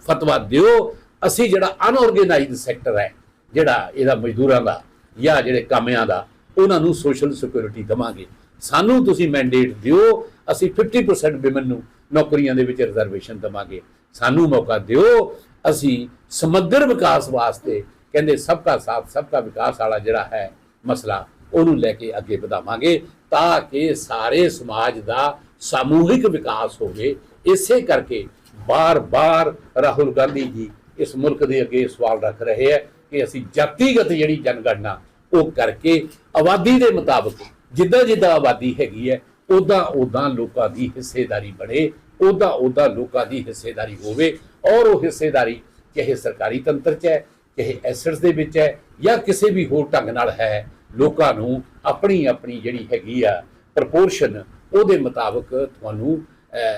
ਫਤਵਾ ਦਿਓ, ਅਸੀਂ ਜਿਹੜਾ ਅਨਆਰਗੇਨਾਈਜ਼ਡ ਸੈਕਟਰ ਹੈ, ਜਿਹੜਾ ਇਹਦਾ ਮਜ਼ਦੂਰਾਂ ਦਾ ਜਾਂ ਜਿਹੜੇ ਕਾਮਿਆਂ ਦਾ, ਉਹਨਾਂ ਨੂੰ ਸੋਸ਼ਲ ਸਿਕਿਉਰਿਟੀ ਦਵਾਂਗੇ। ਸਾਨੂੰ ਤੁਸੀਂ ਮੈਂਡੇਟ ਦਿਓ, ਅਸੀਂ 50% ਵਿਮਨ ਨੂੰ ਨੌਕਰੀਆਂ ਦੇ ਵਿੱਚ ਰਿਜ਼ਰਵੇਸ਼ਨ ਦਵਾਂਗੇ। ਸਾਨੂੰ ਮੌਕਾ ਦਿਓ, ਅਸੀਂ ਸਮੱਗਰ ਵਿਕਾਸ ਵਾਸਤੇ ਕਹਿੰਦੇ ਸਭ ਸਬਕਾ ਸਾਥ ਸਭ ਸਬਕਾ ਵਿਕਾਸ ਵਾਲਾ ਜਿਹੜਾ ਹੈ ਮਸਲਾ, ਉਹਨੂੰ ਲੈ ਕੇ ਅੱਗੇ ਵਧਾਵਾਂਗੇ ਤਾਂ ਕਿ ਸਾਰੇ ਸਮਾਜ ਦਾ ਸਮੂਹਿਕ ਵਿਕਾਸ ਹੋਵੇ। ਇਸੇ ਕਰਕੇ ਬਾਰ-ਬਾਰ ਰਾਹੁਲ ਗਾਂਧੀ ਜੀ ਇਸ ਮੁਲਕ ਦੇ ਅੱਗੇ ਸਵਾਲ ਰੱਖ ਰਹੇ ਹੈ ਕਿ ਅਸੀਂ ਜਾਤੀਗਤ ਜਿਹੜੀ ਜਨਗਣਨਾ, ਉਹ ਕਰਕੇ ਆਬਾਦੀ ਦੇ ਮੁਤਾਬਕ ਜਿੱਦਾਂ ਜਿੱਦਾਂ ਆਬਾਦੀ ਹੈਗੀ ਹੈ ਉਦਾਂ ਉਦਾਂ ਲੋਕਾਂ ਦੀ ਹਿੱਸੇਦਾਰੀ ਬਣੇ ਉਦਾਂ ਉਦਾਂ ਲੋਕਾਂ ਦੀ ਹਿੱਸੇਦਾਰੀ ਹੋਵੇ ਔਰ ਉਹ ਹਿੱਸੇਦਾਰੀ ਚਾਹੇ ਸਰਕਾਰੀ ਤੰਤਰ 'ਚ ਹੈ, ਚਾਹੇ ਐਸਟਸ ਦੇ ਵਿੱਚ ਹੈ ਜਾਂ ਕਿਸੇ ਵੀ ਹੋਰ ਢੰਗ ਨਾਲ ਹੈ, ਲੋਕਾਂ ਨੂੰ ਆਪਣੀ ਆਪਣੀ ਜਿਹੜੀ ਹੈਗੀ ਆ ਪ੍ਰਪੋਰਸ਼ਨ ਉਹਦੇ ਮੁਤਾਬਕ ਤੁਹਾਨੂੰ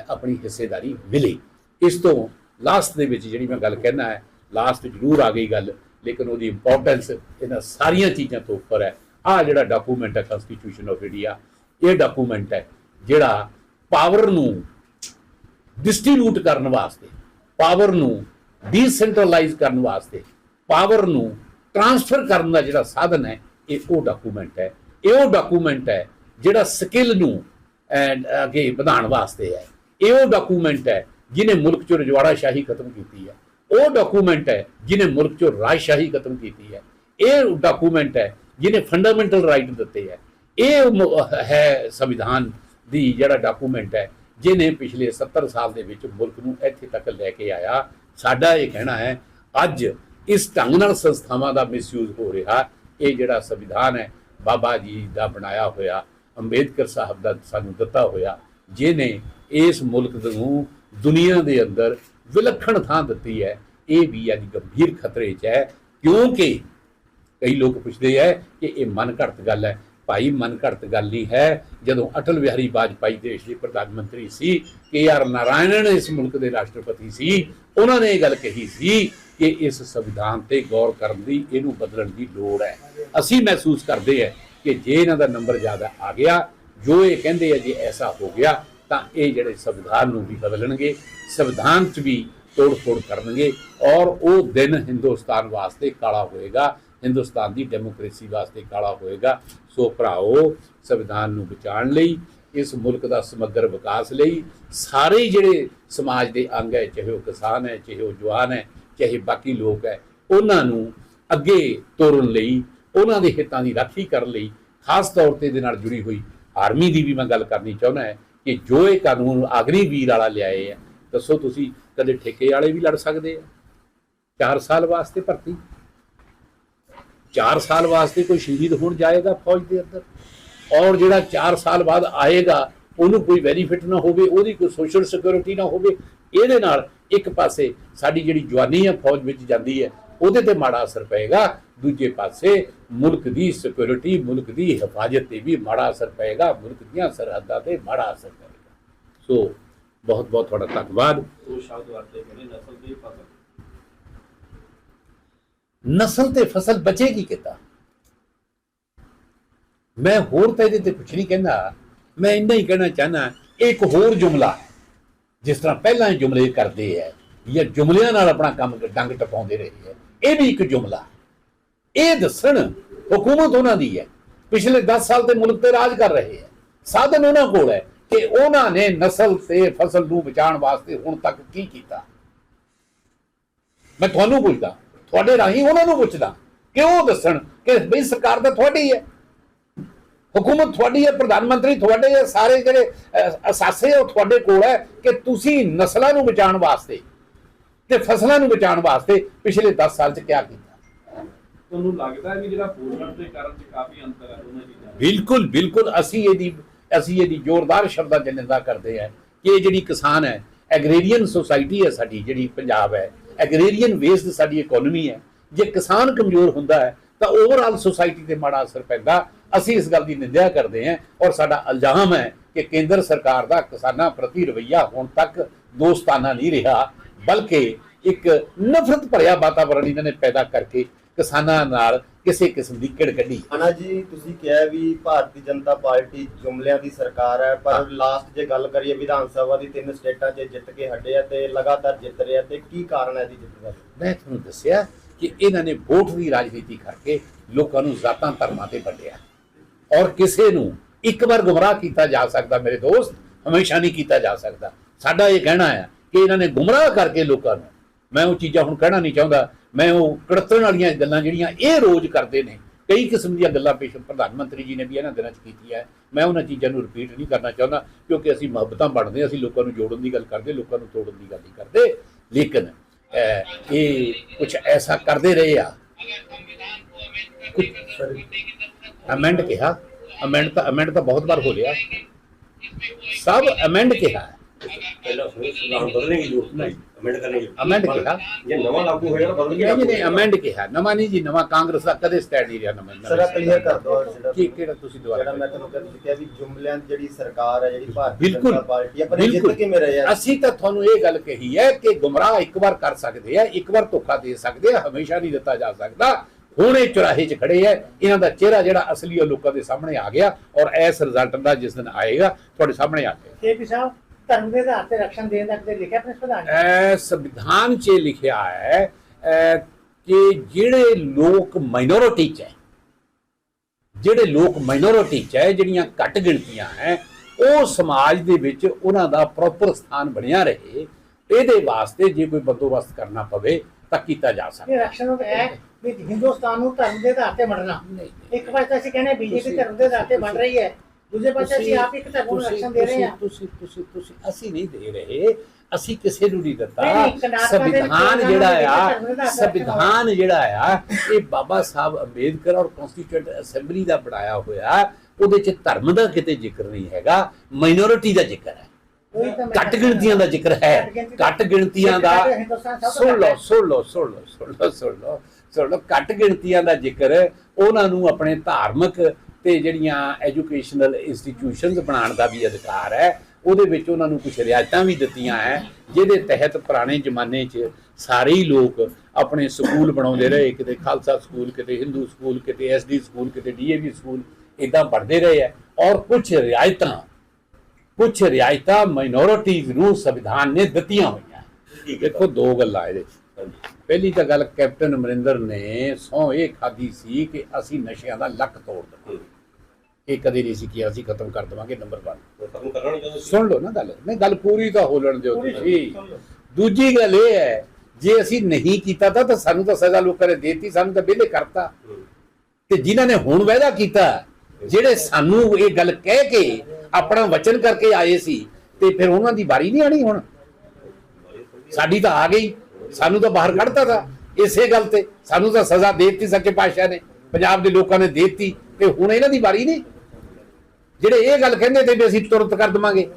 ਆਪਣੀ ਹਿੱਸੇਦਾਰੀ ਮਿਲੇ। ਇਸ ਤੋਂ ਲਾਸਟ ਦੇ ਵਿੱਚ ਜਿਹੜੀ ਮੈਂ ਗੱਲ ਕਹਿਣਾ ਹੈ ਲਾਸਟ ਜ਼ਰੂਰ ਆ ਗਈ ਗੱਲ, ਲੇਕਿਨ ਉਹਦੀ ਇੰਪੋਰਟੈਂਸ ਇਹਨਾਂ ਸਾਰੀਆਂ ਚੀਜ਼ਾਂ ਤੋਂ ਉੱਪਰ ਹੈ। ਆ ਜਿਹੜਾ ਡਾਕੂਮੈਂਟ ਹੈ ਕਨਸਟੀਟਿਊਸ਼ਨ ਆਫ ਇੰਡੀਆ ਇਹ ਡਾਕੂਮੈਂਟ ਹੈ, ਜਿਹੜਾ ਪਾਵਰ ਨੂੰ ਡਿਸਟ੍ਰੀਬਿਊਟ ਕਰਨ ਵਾਸਤੇ ਪਾਵਰ ਨੂੰ ਡੀਸੈਂਟਰਲਾਈਜ਼ ਕਰਨ ਵਾਸਤੇ ਪਾਵਰ ਨੂੰ ਟ੍ਰਾਂਸਫਰ ਕਰਨ ਦਾ ਜਿਹੜਾ ਸਾਧਨ ਹੈ, ਇਹ ਉਹ ਡਾਕੂਮੈਂਟ ਹੈ। ਇਹ ਉਹ ਡਾਕੂਮੈਂਟ ਹੈ ਜਿਹੜਾ ਸਕਿੱਲ ਨੂੰ ਅੱਗੇ ਵਧਾਉਣ ਵਾਸਤੇ ਹੈ। ਇਹ ਉਹ ਡਾਕੂਮੈਂਟ ਹੈ ਜਿਹਨੇ ਮੁਲਕ ਚੋਂ ਰਜਵਾੜਾ ਸ਼ਾਹੀ ਖਤਮ ਕੀਤੀ ਹੈ। ਉਹ ਡਾਕੂਮੈਂਟ ਹੈ ਜਿਹਨੇ ਮੁਲਕ ਚੋਂ ਰਾਜਸ਼ਾਹੀ ਖਤਮ ਕੀਤੀ ਹੈ। ਇਹ ਡਾਕੂਮੈਂਟ ਹੈ ਜਿਹਨੇ ਫੰਡਾਮੈਂਟਲ ਰਾਈਟ ਦਿੱਤੇ ਹੈ। ਇਹ ਮ- ਹੈ ਸੰਵਿਧਾਨ ਦੀ ਜਿਹੜਾ ਡਾਕੂਮੈਂਟ ਹੈ, ਜਿਹਨੇ ਪਿਛਲੇ 70 ਸਾਲ ਦੇ ਵਿੱਚ ਮੁਲਕ ਨੂੰ ਇੱਥੇ ਤੱਕ ਲੈ ਕੇ ਆਇਆ, ਸਾਡਾ ਇਹ ਕਹਿਣਾ ਹੈ, ਅੱਜ ਇਸ ਢੰਗ ਨਾਲ ਸੰਸਥਾਵਾਂ ਦਾ ਮਿਸਯੂਜ਼ ਹੋ ਰਿਹਾ, ਇਹ ਜਿਹੜਾ ਸੰਵਿਧਾਨ ਹੈ, ਬਾਬਾ ਜੀ ਦਾ ਬਣਾਇਆ ਹੋਇਆ, ਅੰਬੇਦਕਰ ਸਾਹਿਬ ਦਾ ਸਾਨੂੰ ਦਿੱਤਾ ਹੋਇਆ, ਜਿਹਨੇ ਇਸ ਮੁਲਕ ਨੂੰ ਦੁਨੀਆ ਦੇ ਅੰਦਰ ਵਿਲੱਖਣ ਥਾਂ ਦਿੱਤੀ ਹੈ, ਇਹ ਵੀ ਅੱਜ ਗੰਭੀਰ ਖਤਰੇ 'ਚ ਹੈ, ਕਿਉਂਕਿ ਕਈ ਲੋਕ ਪੁੱਛਦੇ ਹੈ ਕਿ ਇਹ ਮਨ ਘੜਤ ਗੱਲ ਹੈ ਭਾਈ ਮਨ ਘੜਤ ਗੱਲ ਨਹੀਂ ਹੈ, ਜਦੋਂ ਅਟਲ ਬਿਹਾਰੀ ਵਾਜਪਾਈ ਦੇਸ਼ ਦੇ ਪ੍ਰਧਾਨ ਮੰਤਰੀ ਸੀ, ਕੇ ਆਰ ਨਾਰਾਇਣਨ ਇਸ ਮੁਲਕ ਦੇ ਰਾਸ਼ਟਰਪਤੀ ਸੀ, ਉਹਨਾਂ ਨੇ ਇਹ ਗੱਲ ਕਹੀ ਸੀ ਕਿ ਇਸ ਸੰਵਿਧਾਨ ਤੇ ਗੌਰ ਕਰਨ ਦੀ ਇਹਨੂੰ ਬਦਲਣ ਦੀ ਲੋੜ ਹੈ। ਅਸੀਂ ਮਹਿਸੂਸ ਕਰਦੇ ਹਾਂ ਕਿ ਜੇ ਇਹਨਾਂ ਦਾ ਨੰਬਰ ਜ਼ਿਆਦਾ ਆ ਗਿਆ, ਜੋ ਇਹ ਕਹਿੰਦੇ ਆ ਜੇ ਐਸਾ ਹੋ ਗਿਆ, ਤਾਂ ਇਹ ਜਿਹੜੇ ਸੰਵਿਧਾਨ ਨੂੰ ਵੀ ਬਦਲਣਗੇ, ਸੰਵਿਧਾਨ 'ਚ ਵੀ ਤੋੜ ਫੋੜ ਕਰਨਗੇ ਔਰ ਉਹ ਦਿਨ ਹਿੰਦੁਸਤਾਨ ਵਾਸਤੇ ਕਾਲਾ ਹੋਏਗਾ। ਹਿੰਦੁਸਤਾਨ ਦੀ ਡੈਮੋਕ੍ਰੇਸੀ ਵਾਸਤੇ ਕਾਲਾ ਹੋਏਗਾ। ਸੋ ਭਰਾਓ, ਸੰਵਿਧਾਨ ਨੂੰ ਬਚਾਉਣ ਲਈ, ਇਸ ਮੁਲਕ ਦਾ ਸਮੱਗਰ ਵਿਕਾਸ ਲਈ, ਸਾਰੇ ਜਿਹੜੇ ਸਮਾਜ ਦੇ ਅੰਗ ਹੈ, ਚਾਹੇ ਉਹ ਕਿਸਾਨ ਹੈ, ਚਾਹੇ ਉਹ ਜਵਾਨ ਹੈ, ਚਾਹੇ ਬਾਕੀ ਲੋਕ ਹੈ, ਉਹਨਾਂ ਨੂੰ ਅੱਗੇ ਤੋਰਨ ਲਈ, ਉਹਨਾਂ ਦੇ ਹਿੱਤਾਂ ਦੀ ਰਾਖੀ ਕਰਨ ਲਈ, ਖਾਸ ਤੌਰ ਤੇ ਇਹਦੇ ਨਾਲ ਜੁੜੀ ਹੋਈ ਆਰਮੀ ਦੀ ਵੀ ਮੈਂ ਗੱਲ ਕਰਨੀ ਚਾਹੁੰਦਾ ਹੈ ਕਿ ਜੋ ਇਹ ਕਾਨੂੰਨ ਆਗਰੀ ਵੀਰ ਵਾਲਾ ਲਿਆਏ ਆ, ਦੱਸੋ ਤੁਸੀਂ, ਕਦੇ ਠੇਕੇ ਵਾਲੇ ਵੀ ਲੜ ਸਕਦੇ ਆ? 4 ਸਾਲ ਵਾਸਤੇ ਭਰਤੀ? 4 ਸਾਲ ਵਾਸਤੇ ਕੋਈ ਸ਼ਹੀਦ ਹੋਣ ਜਾਏਗਾ ਫੌਜ ਦੇ ਅੰਦਰ? ਔਰ ਜਿਹੜਾ 4 ਸਾਲ ਬਾਅਦ ਆਏਗਾ, ਉਹਨੂੰ ਕੋਈ ਬੈਨੀਫਿਟ ਨਾ ਹੋਵੇ, ਉਹਦੀ ਕੋਈ ਸੋਸ਼ਲ ਸਿਕਿਉਰਿਟੀ ਨਾ ਹੋਵੇ, ਇਹਦੇ ਨਾਲ ਇੱਕ ਪਾਸੇ ਸਾਡੀ ਜਿਹੜੀ ਜਵਾਨੀ ਹੈ ਫੌਜ ਵਿੱਚ ਜਾਂਦੀ ਹੈ, ਉਹਦੇ ਤੇ ਮਾੜਾ ਅਸਰ ਪਏਗਾ। ਦੂਜੇ ਪਾਸੇ ਮੁਲਕ ਦੀ ਸਿਕਿਉਰਿਟੀ ਮੁਲਕ ਦੀ ਹਿਫਾਜ਼ਤ ਤੇ ਵੀ ਮਾੜਾ ਅਸਰ ਪਏਗਾ, ਮੁਲਕ ਦੀਆਂ ਸਰਹੱਦਾਂ ਤੇ ਮਾੜਾ ਅਸਰ ਪਏਗਾ। ਸੋ ਬਹੁਤ ਬਹੁਤ ਤੁਹਾਡਾ ਧੰਨਵਾਦ। ਉਹ ਸ਼ਬਦ ਵਰਤੇ ਗਏ ਨਸਲ ਦੀ ਫਸਲ ਨਸਲ ਤੇ ਫਸਲ ਬਚੇਗੀ ਕਿੱਦਾਂ? ਮੈਂ ਹੋਰ ਤਾਂ ਇਹਦੇ ਤੇ ਕੁਝ ਨਹੀਂ ਕਹਿੰਦਾ। ਮੈਂ ਇੰਨਾ ਹੀ ਕਹਿਣਾ ਚਾਹਨਾ ਇੱਕ ਹੋਰ ਜੁਮਲਾ ਹੈ, ਜਿਸ ਤਰ੍ਹਾਂ ਪਹਿਲਾਂ ਇਹ ਜੁਮਲੇ ਕਰਦੇ ਹੈ ਜਾਂ ਜੁਮਲਿਆਂ ਨਾਲ ਆਪਣਾ ਕੰਮ ਡੰਗ ਟਪਾਉਂਦੇ ਰਹੇ ਹੈ ਇਹ ਵੀ ਇੱਕ ਜੁਮਲਾ। ਹੈ। ਇਹ ਦੱਸਣ ਹਕੂਮਤ ਉਹਨਾਂ ਦੀ ਹੈ ਪਿਛਲੇ 10 ਸਾਲ ਤੇ ਮੁਲਕ ਤੇ ਰਾਜ ਕਰ ਰਹੇ ਹੈ ਸਾਧਨ ਉਹਨਾਂ ਕੋਲ ਹੈ ਕਿ ਉਹਨਾਂ ਨੇ ਨਸਲ ਤੇ ਫਸਲ ਨੂੰ ਬਚਾਉਣ ਵਾਸਤੇ ਹੁਣ ਤੱਕ ਕੀ ਕੀਤਾ। ਮੈਂ ਤੁਹਾਨੂੰ ਪੁੱਛਦਾ ਤੁਹਾਡੇ ਰਾਹੀਂ ਉਹਨਾਂ ਨੂੰ ਪੁੱਛਦਾ। ਕਿ ਉਹ ਦੱਸਣ ਕਿ ਬਈ ਸਰਕਾਰ ਤਾਂ ਤੁਹਾਡੀ ਹੈ? ਹਕੂਮਤ ਤੁਹਾਡੀ ਹੈ ਪ੍ਰਧਾਨ ਮੰਤਰੀ ਤੁਹਾਡੇ ਹੈ ਸਾਰੇ ਜਿਹੜੇ ਅਸਾਸੇ ਆ ਉਹ ਤੁਹਾਡੇ ਕੋਲ ਹੈ ਕਿ ਤੁਸੀਂ ਨਸਲਾਂ ਨੂੰ ਬਚਾਉਣ ਵਾਸਤੇ ਤੇ ਫਸਲਾਂ ਨੂੰ ਬਚਾਉਣ ਵਾਸਤੇ ਪਿਛਲੇ 10 ਸਾਲ 'ਚ ਕੀ ਕੀਤਾ? ਤੁਹਾਨੂੰ ਲੱਗਦਾ ਹੈ ਵੀ ਜਿਹੜਾ ਪੋਸਟਰ ਤੇ ਕਰਨ ਚ ਕਾਫੀ ਅੰਤਰ ਹੈ ਦੋਨਾਂ ਚੀਜ਼ਾਂ? ਬਿਲਕੁਲ ਬਿਲਕੁਲ। ਅਸੀਂ ਇਹਦੀ ਅਸੀਂ ਇਹਦੀ ਜ਼ੋਰਦਾਰ ਸ਼ਬਦਾਂ 'ਚ ਨਿੰਦਾ ਕਰਦੇ ਹਾਂ ਕਿ ਇਹ ਜਿਹੜੀ ਕਿਸਾਨ ਹੈ ਐਗਰੀਰੀਅਨ ਸੁਸਾਇਟੀ ਹੈ ਸਾਡੀ ਜਿਹੜੀ ਪੰਜਾਬ ਹੈ ਐਗਰੀਰੀਅਨ ਬੇਸਡ ਸਾਡੀ ਇਕਨੋਮੀ ਹੈ, ਜੇ ਕਿਸਾਨ ਕਮਜ਼ੋਰ ਹੁੰਦਾ ਹੈ, ਤਾਂ ਓਵਰਆਲ ਸੁਸਾਇਟੀ ਤੇ ਮਾੜਾ ਅਸਰ ਪੈਂਦਾ। ਅਸੀਂ ਇਸ ਗੱਲ ਦੀ ਨਿੰਦਿਆ ਕਰਦੇ ਹਾਂ ਔਰ ਸਾਡਾ ਇਲਜ਼ਾਮ ਹੈ ਕਿ ਕੇਂਦਰ ਸਰਕਾਰ ਦਾ ਕਿਸਾਨਾਂ ਪ੍ਰਤੀ ਰਵੱਈਆ ਹੁਣ ਤੱਕ ਦੋਸਤਾਨਾ ਨਹੀਂ ਰਿਹਾ, ਬਲਕਿ ਇੱਕ ਨਫ਼ਰਤ ਭਰਿਆ ਵਾਤਾਵਰਣ ਇਹਨਾਂ ਨੇ ਪੈਦਾ ਕਰਕੇ ਕਿਸਾਨਾਂ ਨਾਲ ਕਿਸੇ ਕਿਸਮ ਦੀ ਕਿੜ ਕੱਢੀ। ਅਨਾ ਜੀ ਤੁਸੀਂ ਕਿਹਾ ਵੀ ਭਾਰਤੀ ਜਨਤਾ ਪਾਰਟੀ ਜੁਮਲਿਆਂ ਦੀ ਸਰਕਾਰ ਹੈ। ਪਰ ਲਾਸਟ ਜੇ ਗੱਲ ਕਰੀਏ ਵਿਧਾਨ ਸਭਾ ਦੀ ਤਿੰਨ ਸਟੇਟਾਂ 'ਚ ਜਿੱਤ ਕੇ ਹਟੇ ਆ ਤੇ ਲਗਾਤਾਰ ਜਿੱਤ ਰਹੇ ਤੇ ਕੀ ਕਾਰਨ ਹੈ ਦੀ ਜਿੱਤ ਦਾ? ਮੈਂ ਤੁਹਾਨੂੰ ਦੱਸਿਆ ਕਿ ਇਹਨਾਂ ਨੇ ਵੋਟ ਦੀ ਰਾਜਨੀਤੀ ਕਰਕੇ ਲੋਕਾਂ ਨੂੰ ਜ਼ਾਤਾਂ ਧਰਮਾਂ ਤੇ ਵੰਡਿਆ। ਔਰ ਕਿਸੇ ਨੂੰ ਇੱਕ ਵਾਰ ਗੁੰਮਰਾਹ ਕੀਤਾ ਜਾ ਸਕਦਾ ਮੇਰੇ ਦੋਸਤ ਹਮੇਸ਼ਾ ਨਹੀਂ ਕੀਤਾ ਜਾ ਸਕਦਾ। ਸਾਡਾ ਇਹ ਕਹਿਣਾ ਹੈ ਕਿ ਇਹਨਾਂ ਨੇ ਗੁੰਮਰਾਹ ਕਰਕੇ ਲੋਕਾਂ ਨੂੰ ਮੈਂ ਉਹ ਚੀਜ਼ਾਂ ਹੁਣ ਕਹਿਣਾ ਨਹੀਂ ਚਾਹੁੰਦਾ ਮੈਂ ਉਹ ਕੜਤਣ ਵਾਲੀਆਂ ਗੱਲਾਂ ਜਿਹੜੀਆਂ ਇਹ ਰੋਜ਼ ਕਰਦੇ ਨੇ, ਕਈ ਕਿਸਮ ਦੀਆਂ ਗੱਲਾਂ ਪੇਸ਼ ਪ੍ਰਧਾਨ ਮੰਤਰੀ ਜੀ ਨੇ ਵੀ ਇਹਨਾਂ ਦਿਨਾਂ 'ਚ ਕੀਤੀ ਹੈ। ਮੈਂ ਉਹਨਾਂ ਚੀਜ਼ਾਂ ਨੂੰ ਰਿਪੀਟ ਨਹੀਂ ਕਰਨਾ ਚਾਹੁੰਦਾ, ਕਿਉਂਕਿ ਅਸੀਂ ਮੁਹੱਬਤਾਂ ਬਣਦੇ, ਅਸੀਂ ਲੋਕਾਂ ਨੂੰ ਜੋੜਨ ਦੀ ਗੱਲ ਕਰਦੇ, ਲੋਕਾਂ ਨੂੰ ਤੋੜਨ ਦੀ ਗੱਲ ਨਹੀਂ ਕਰਦੇ। ਲੇਕਿਨ ਇਹ ਕੁਝ ਐਸਾ ਕਰਦੇ ਰਹੇ ਆ। ਅਮੈਂਡ ਕਿਹਾ। ਅਮੈਂਡ ਤਾਂ ਅਮੈਂਡ ਤਾਂ ਬਹੁਤ ਵਾਰ ਹੋ ਰਿਹਾ ਸਭ ਅਮੈਂਡ ਕਿਹਾ। ਪਹਿਲਾਂ ਸੁਣੀ ਸੰਵਿਧਾਨ ਬਦਲਣੇ ਦੀ ਜ਼ਰੂਰਤ ਨਹੀਂ ਅਮੈਂਡ ਕਰਨੇ ਦੀ ਅਮੈਂਡ ਕਿਹਾ ਜੇ ਨਵਾਂ ਲਾਗੂ ਹੋਏਗਾ ਤਾਂ ਬਦਲ ਕੇ ਨਹੀਂ ਨਹੀਂ ਅਮੈਂਡ ਕਿਹਾ। ਨਵਾਂ ਨਹੀਂ ਜੀ ਨਵਾਂ ਕਾਂਗਰਸ ਦਾ ਕਦੇ ਸਟੈਂਡ ਨਹੀਂ ਰਿਹਾ ਨਵਾਂ ਸਰ ਕਲੀਅਰ ਕਰ ਦੋ ਜਿਹੜਾ ਕੀ ਕਿਹੜਾ ਤੁਸੀਂ ਜਿਹੜਾ ਮੈਂ ਤੁਹਾਨੂੰ ਕਹਿੰਦਾ ਕਿਹਾ ਵੀ ਜੁਮਲਿਆਂ ਦੀ ਜਿਹੜੀ ਸਰਕਾਰ ਹੈ ਜਿਹੜੀ ਭਾਰਤੀ ਬਿਲਕੁਲ। ਜਨਤਾ ਪਾਰਟੀ ਹੈ ਪਰ ਇਹ ਜਿੱਤ ਬਿਲਕੁਲ। ਕਿਵੇਂ ਰਹੇ ਆ? ਅਸੀਂ ਤਾਂ ਤੁਹਾਨੂੰ ਇਹ ਗੱਲ ਕਹੀ ਹੈ ਕਿ ਗੁੰਮਰਾਹ ਇੱਕ ਵਾਰ ਕਰ ਸਕਦੇ ਆ ਇੱਕ ਵਾਰ ਧੋਖਾ ਦੇ ਸਕਦੇ ਆ ਹਮੇਸ਼ਾ ਨਹੀਂ ਦਿੱਤਾ ਜਾ ਸਕਦਾ। ਹੁਣ ਇਹ ਚੁਰਾਹੇ 'ਚ ਖੜੇ ਆ ਇਹਨਾਂ ਦਾ ਚਿਹਰਾ ਜਿਹੜਾ ਅਸਲੀ ਉਹ ਲੋਕਾਂ ਦੇ ਸਾਹਮਣੇ ਆ ਗਿਆ ਔਰ ਇਸ ਰਿਜ਼ਲਟ ਦਾ ਜਿਸ ਦਿਨ ਆਏਗਾ ਤੁਹਾਡੇ ਸਾਹਮਣੇ ਆ ਜਾਏਗਾ ਕੇਪੀ ਸਾਹਿਬ ਧਰਮ ਦੇ ਆਧਾਰ ਤੇ ਰਕਸ਼ਨ ਦੇਣ ਦਾ ਕਿਤੇ ਲਿਖਿਆ ਆਪਣੇ ਸੰਵਿਧਾਨ 'ਚ? ਇਹ ਸੰਵਿਧਾਨ 'ਚ ਲਿਖਿਆ ਹੈ ਕਿ ਜਿਹੜੇ ਲੋਕ ਮਾਈਨੋਰਿਟੀ 'ਚ ਹੈ ਜਿਹੜੇ ਲੋਕ ਮਾਈਨੋਰਿਟੀ 'ਚ ਹੈ ਜਿਹੜੀਆਂ ਘੱਟ ਗਿਣਤੀਆਂ ਹੈ ਉਹ ਸਮਾਜ ਦੇ ਵਿੱਚ ਉਹਨਾਂ ਦਾ ਪ੍ਰੋਪਰ ਸਥਾਨ ਬਣਿਆ ਰਹੇ ਇਹਦੇ ਵਾਸਤੇ ਜੇ ਕੋਈ ਬੰਦੋਬਸਤ ਕਰਨਾ ਪਵੇ ਤਾਂ ਕੀਤਾ ਜਾ ਸਕਦਾ। ਰਕਸ਼ਨ ਉਹ ਹੈ ਵੀ ਹਿੰਦੁਸਤਾਨ ਨੂੰ ਧਰਮ ਦੇ ਆਧਾਰ ਤੇ ਵੰਡਣਾ। ਇੱਕ ਪਾਸੇ ਅਸੀਂ ਕਹਿੰਦੇ ਬੀਜੇਪੀ ਧਰਮ ਦੇ ਆਧਾਰ ਤੇ ਵੰਡ ਰਹੀ ਹੈ। ਦੂਜੇ ਪਾਸੇ ਅਸੀਂ ਆਪ ਇੱਕ ਧਰਮ ਨੂੰ ਰਕਸ਼ਨ ਦੇ ਰਹੇ ਹਾਂ। ਤੁਸੀਂ ਤੁਸੀਂ ਤੁਸੀਂ ਅਸੀਂ ਨਹੀਂ ਦੇ ਰਹੇ। ਅਸੀਂ ਕਿਸੇ ਨੂੰ ਨਹੀਂ ਦਿੱਤਾ। ਸੰਵਿਧਾਨ ਜਿਹੜਾ ਆ ਸੰਵਿਧਾਨ ਜਿਹੜਾ ਆ ਇਹ ਬਾਬਾ ਸਾਹਿਬ ਅੰਬੇਦਕਰ ਔਰ ਕਨਸਟੀਟਿਊਟ ਅਸੈਂਬਲੀ ਦਾ ਬਣਾਇਆ ਹੋਇਆ ਉਹਦੇ ਚ ਧਰਮ ਦਾ ਕਿਤੇ ਜ਼ਿਕਰ ਨਹੀਂ ਹੈਗਾ ਮਾਈਨੋਰਿਟੀ ਦਾ ਜ਼ਿਕਰ ਹੈ। ਘੱਟ ਗਿਣਤੀਆਂ ਦਾ ਜ਼ਿਕਰ ਹੈ। ਘੱਟ ਗਿਣਤੀਆਂ ਦਾ। ਸੁਣ ਲਓ ਸੁਣ ਲਓ ਸੁਣ ਲਓ ਸੁਣ ਲਓ ਸੁਣ ਲਓ। ਘੱਟ ਗਿਣਤੀਆਂ ਦਾ ਜ਼ਿਕਰ ਉਹਨਾਂ ਨੂੰ ਆਪਣੇ ਧਾਰਮਿਕ ਤੇ ਜਿਹੜੀਆਂ ਐਜੂਕੇਸ਼ਨਲ ਇੰਸਟੀਟਿਊਸ਼ਨਸ ਬਣਾਉਣ ਦਾ ਵੀ ਅਧਿਕਾਰ ਹੈ ਉਹਦੇ ਵਿੱਚ ਉਹਨਾਂ ਨੂੰ ਕੁਝ ਰਿਆਇਤਾਂ ਵੀ ਦਿੱਤੀਆਂ ਹੈ ਜਿਹਦੇ ਤਹਿਤ ਪੁਰਾਣੇ ਜ਼ਮਾਨੇ 'ਚ ਸਾਰੇ ਹੀ ਲੋਕ ਆਪਣੇ ਸਕੂਲ ਬਣਾਉਂਦੇ ਰਹੇ ਕਿਤੇ ਖਾਲਸਾ ਸਕੂਲ ਕਿਤੇ ਹਿੰਦੂ ਸਕੂਲ ਕਿਤੇ ਐਸਡੀ ਸਕੂਲ ਕਿਤੇ ਡੀਏਵੀ ਸਕੂਲ ਇਦਾਂ ਪੜ੍ਹਦੇ ਰਹੇ ਹੈ। ਔਰ ਕੁਝ ਰਿਆਇਤਾਂ ਕੁਝ ਰਿਆਇਤਾਂ ਮਾਈਨੋਰਿਟੀਜ਼ ਨੂੰ ਸੰਵਿਧਾਨ ਨੇ ਦਿੱਤੀਆਂ ਹੋਈਆਂ। ਦੇਖੋ ਦੋ ਗੱਲਾਂ ਇਹਦੇ 'ਚ। ਪਹਿਲੀ ਤਾਂ ਗੱਲ ਕੈਪਟਨ ਅਮਰਿੰਦਰ ਨੇ ਸਹੁੰ ਇਹ ਖਾਦੀ ਸੀ ਕਿ ਅਸੀਂ ਨਸ਼ਿਆਂ ਦਾ ਲੱਕ ਤੋੜ ਦੇਵਾਂਗੇ ਇਹ ਕਦੇ ਨਹੀਂ ਸੀ ਕਿ ਅਸੀਂ ਖਤਮ ਕਰ ਦੇਵਾਂਗੇ ਨੰਬਰ 1 ਖਤਮ ਕਰਨਾ ਨਹੀਂ ਚਾਹੁੰਦੇ ਸੁਣ ਲਓ ਨਾ ਗੱਲ। ਨਹੀਂ ਗੱਲ ਪੂਰੀ ਤਾਂ ਹੋ ਲੈਣ ਦਿਓ ਤੁਸੀਂ। ਦੂਜੀ ਗੱਲ ਇਹ ਹੈ ਜੇ ਅਸੀਂ ਨਹੀਂ ਕੀਤਾ ਤਾਂ ਤਾਂ ਸਾਨੂੰ ਤਾਂ ਸਜ਼ਾ ਲੋਕਾਂ ਨੇ ਦੇਤੀ ਸਾਨੂੰ ਤਾਂ ਵਿਹਲੇ ਕਰਤਾ। ਤੇ ਜਿਨ੍ਹਾਂ ਨੇ ਹੁਣ ਵਾਅਦਾ ਕੀਤਾ ਜਿਹੜੇ ਸਾਨੂੰ ਇਹ ਗੱਲ ਕਹਿ ਕੇ ਆਪਣਾ ਵਚਨ ਕਰਕੇ ਆਏ ਸੀ ਤੇ ਫਿਰ ਉਹਨਾਂ ਦੀ ਵਾਰੀ ਨਹੀਂ ਆਣੀ ਹੁਣ? ਸਾਡੀ ਤਾਂ ਆ ਗਈ। ਸਾਨੂੰ ਤਾਂ ਬਾਹਰ ਕੱਢਤਾ ਤਾ। ਇਸੇ ਗੱਲ ਤੇ ਸਾਨੂੰ ਤਾਂ ਸਜ਼ਾ ਦੇ ਦਿੱਤੀ ਸੱਚੇ ਪਾਤਸ਼ਾਹ ਨੇ। ਪੰਜਾਬ ਦੇ ਲੋਕਾਂ ਨੇ ਦੇ ਦਿੱਤੀ। ਤੇ ਹੁਣ ਇਹਨਾਂ ਦੀ ਵਾਰੀ ਨਹੀਂ। ਜਿਹੜੇ ਇਹ ਗੱਲ ਕਹਿੰਦੇ ਤੇ ਵੀ ਅਸੀਂ ਤੁਰੰਤ ਕਰ ਦਵਾਂਗੇ।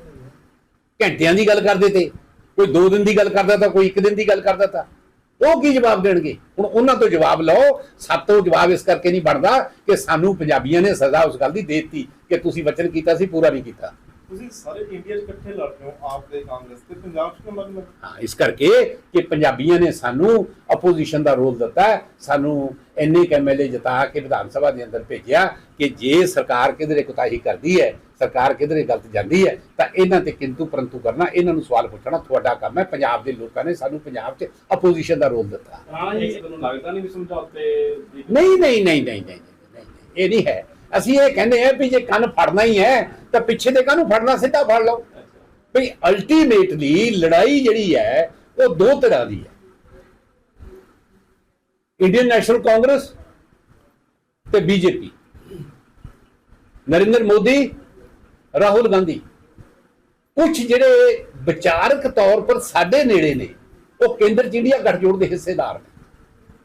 ਘੰਟਿਆਂ ਦੀ ਗੱਲ ਕਰਦੇ ਤੇ। ਕੋਈ 2 ਦਿਨ ਦੀ ਗੱਲ ਕਰਦਾ ਤਾਂ, ਕੋਈ 1 ਦਿਨ ਦੀ ਗੱਲ ਕਰਦਾ ਤਾਂ। ਉਹ ਕੀ ਜਵਾਬ ਦੇਣਗੇ? ਹੁਣ ਉਹਨਾਂ ਤੋਂ ਜਵਾਬ ਲਓ। ਸਾਤੋਂ ਜਵਾਬ ਇਸ ਕਰਕੇ ਨਹੀਂ ਬਣਦਾ ਕਿ ਸਾਨੂੰ ਪੰਜਾਬੀਆਂ ਨੇ ਸਜ਼ਾ ਉਸ ਗੱਲ ਦੀ ਦੇ ਦਿੱਤੀ ਕਿ ਤੁਸੀਂ ਵਚਨ ਕੀਤਾ ਸੀ, ਪੂਰਾ ਨਹੀਂ ਕੀਤਾ। ਤੁਸੀਂ ਸਾਰੇ ਇੰਡੀਆ 'ਚ ਇਕੱਠੇ ਲੜ ਰਹੇ ਹੋ ਆਪ ਤੇ ਕਾਂਗਰਸ ਤੇ ਪੰਜਾਬ 'ਚ ਕਿਉਂ ਲੜ ਰਹੇ ਹੋ? ਹਾਂ ਇਸ ਕਰਕੇ ਕਿ ਪੰਜਾਬੀਆਂ ਨੇ ਸਾਨੂੰ ਆਪੋਜੀਸ਼ਨ ਦਾ ਰੋਲ ਦਿੱਤਾ ਸਾਨੂੰ ਇੰਨੇ ਕੁ ਐਮਐਲਏ ਜਿਤਾ ਕੇ ਵਿਧਾਨ ਸਭਾ ਦੇ ਅੰਦਰ ਭੇਜਿਆ ਕਿ ਜੇ ਸਰਕਾਰ ਕਿਧਰੇ ਕੁਤਾਹੀ ਕਰਦੀ ਹੈ ਸਰਕਾਰ ਕਿਧਰੇ ਗਲਤ ਜਾਂਦੀ ਹੈ ਤਾਂ ਇਹਨਾਂ ਤੇ ਕਿੰਤੂ ਪਰੰਤੂ ਕਰਨਾ ਇਹਨਾਂ ਨੂੰ ਸਵਾਲ ਪੁੱਛਣਾ ਤੁਹਾਡਾ ਕੰਮ ਹੈ। ਪੰਜਾਬ ਦੇ ਲੋਕਾਂ ਨੇ ਸਾਨੂੰ ਪੰਜਾਬ 'ਚ ਆਪੋਜੀਸ਼ਨ ਦਾ ਰੋਲ ਦਿੱਤਾ। ਹਾਂ ਜੀ ਤੁਹਾਨੂੰ ਲੱਗਦਾ ਨਹੀਂ ਵੀ ਸਮਝੌਤੇ ਨਹੀਂ ਨਹੀਂ ਨਹੀਂ, ਨਹੀਂ ਨਹੀਂ, ਇਹ ਨਹੀਂ ਹੈ। ਅਸੀਂ ਇਹ ਕਹਿੰਦੇ ਆ ਵੀ ਜੇ ਕੰਨ ਫੜਨਾ ਹੀ ਹੈ ਤਾਂ ਪਿੱਛੇ ਦੇ ਕਾਹਨੂੰ ਫੜਨਾ ਸਿੱਧਾ ਫੜ ਲਓ। ਵੀ ਅਲਟੀਮੇਟਲੀ ਲੜਾਈ ਜਿਹੜੀ ਹੈ, ਉਹ ਦੋ ਤਰ੍ਹਾਂ ਦੀ ਹੈ। ਇੰਡੀਅਨ ਨੈਸ਼ਨਲ ਕਾਂਗਰਸ ਤੇ ਬੀਜੇਪੀ ਨਰਿੰਦਰ ਮੋਦੀ, ਰਾਹੁਲ ਗਾਂਧੀ। ਕੁਝ ਜਿਹੜੇ ਵਿਚਾਰਕ ਤੌਰ ਪਰ ਸਾਡੇ ਨੇੜੇ ਨੇ, ਉਹ ਕੇਂਦਰ ਚ ਇੰਡੀਆ ਗੱਠਜੋੜ ਦੇ ਹਿੱਸੇਦਾਰ ਨੇ।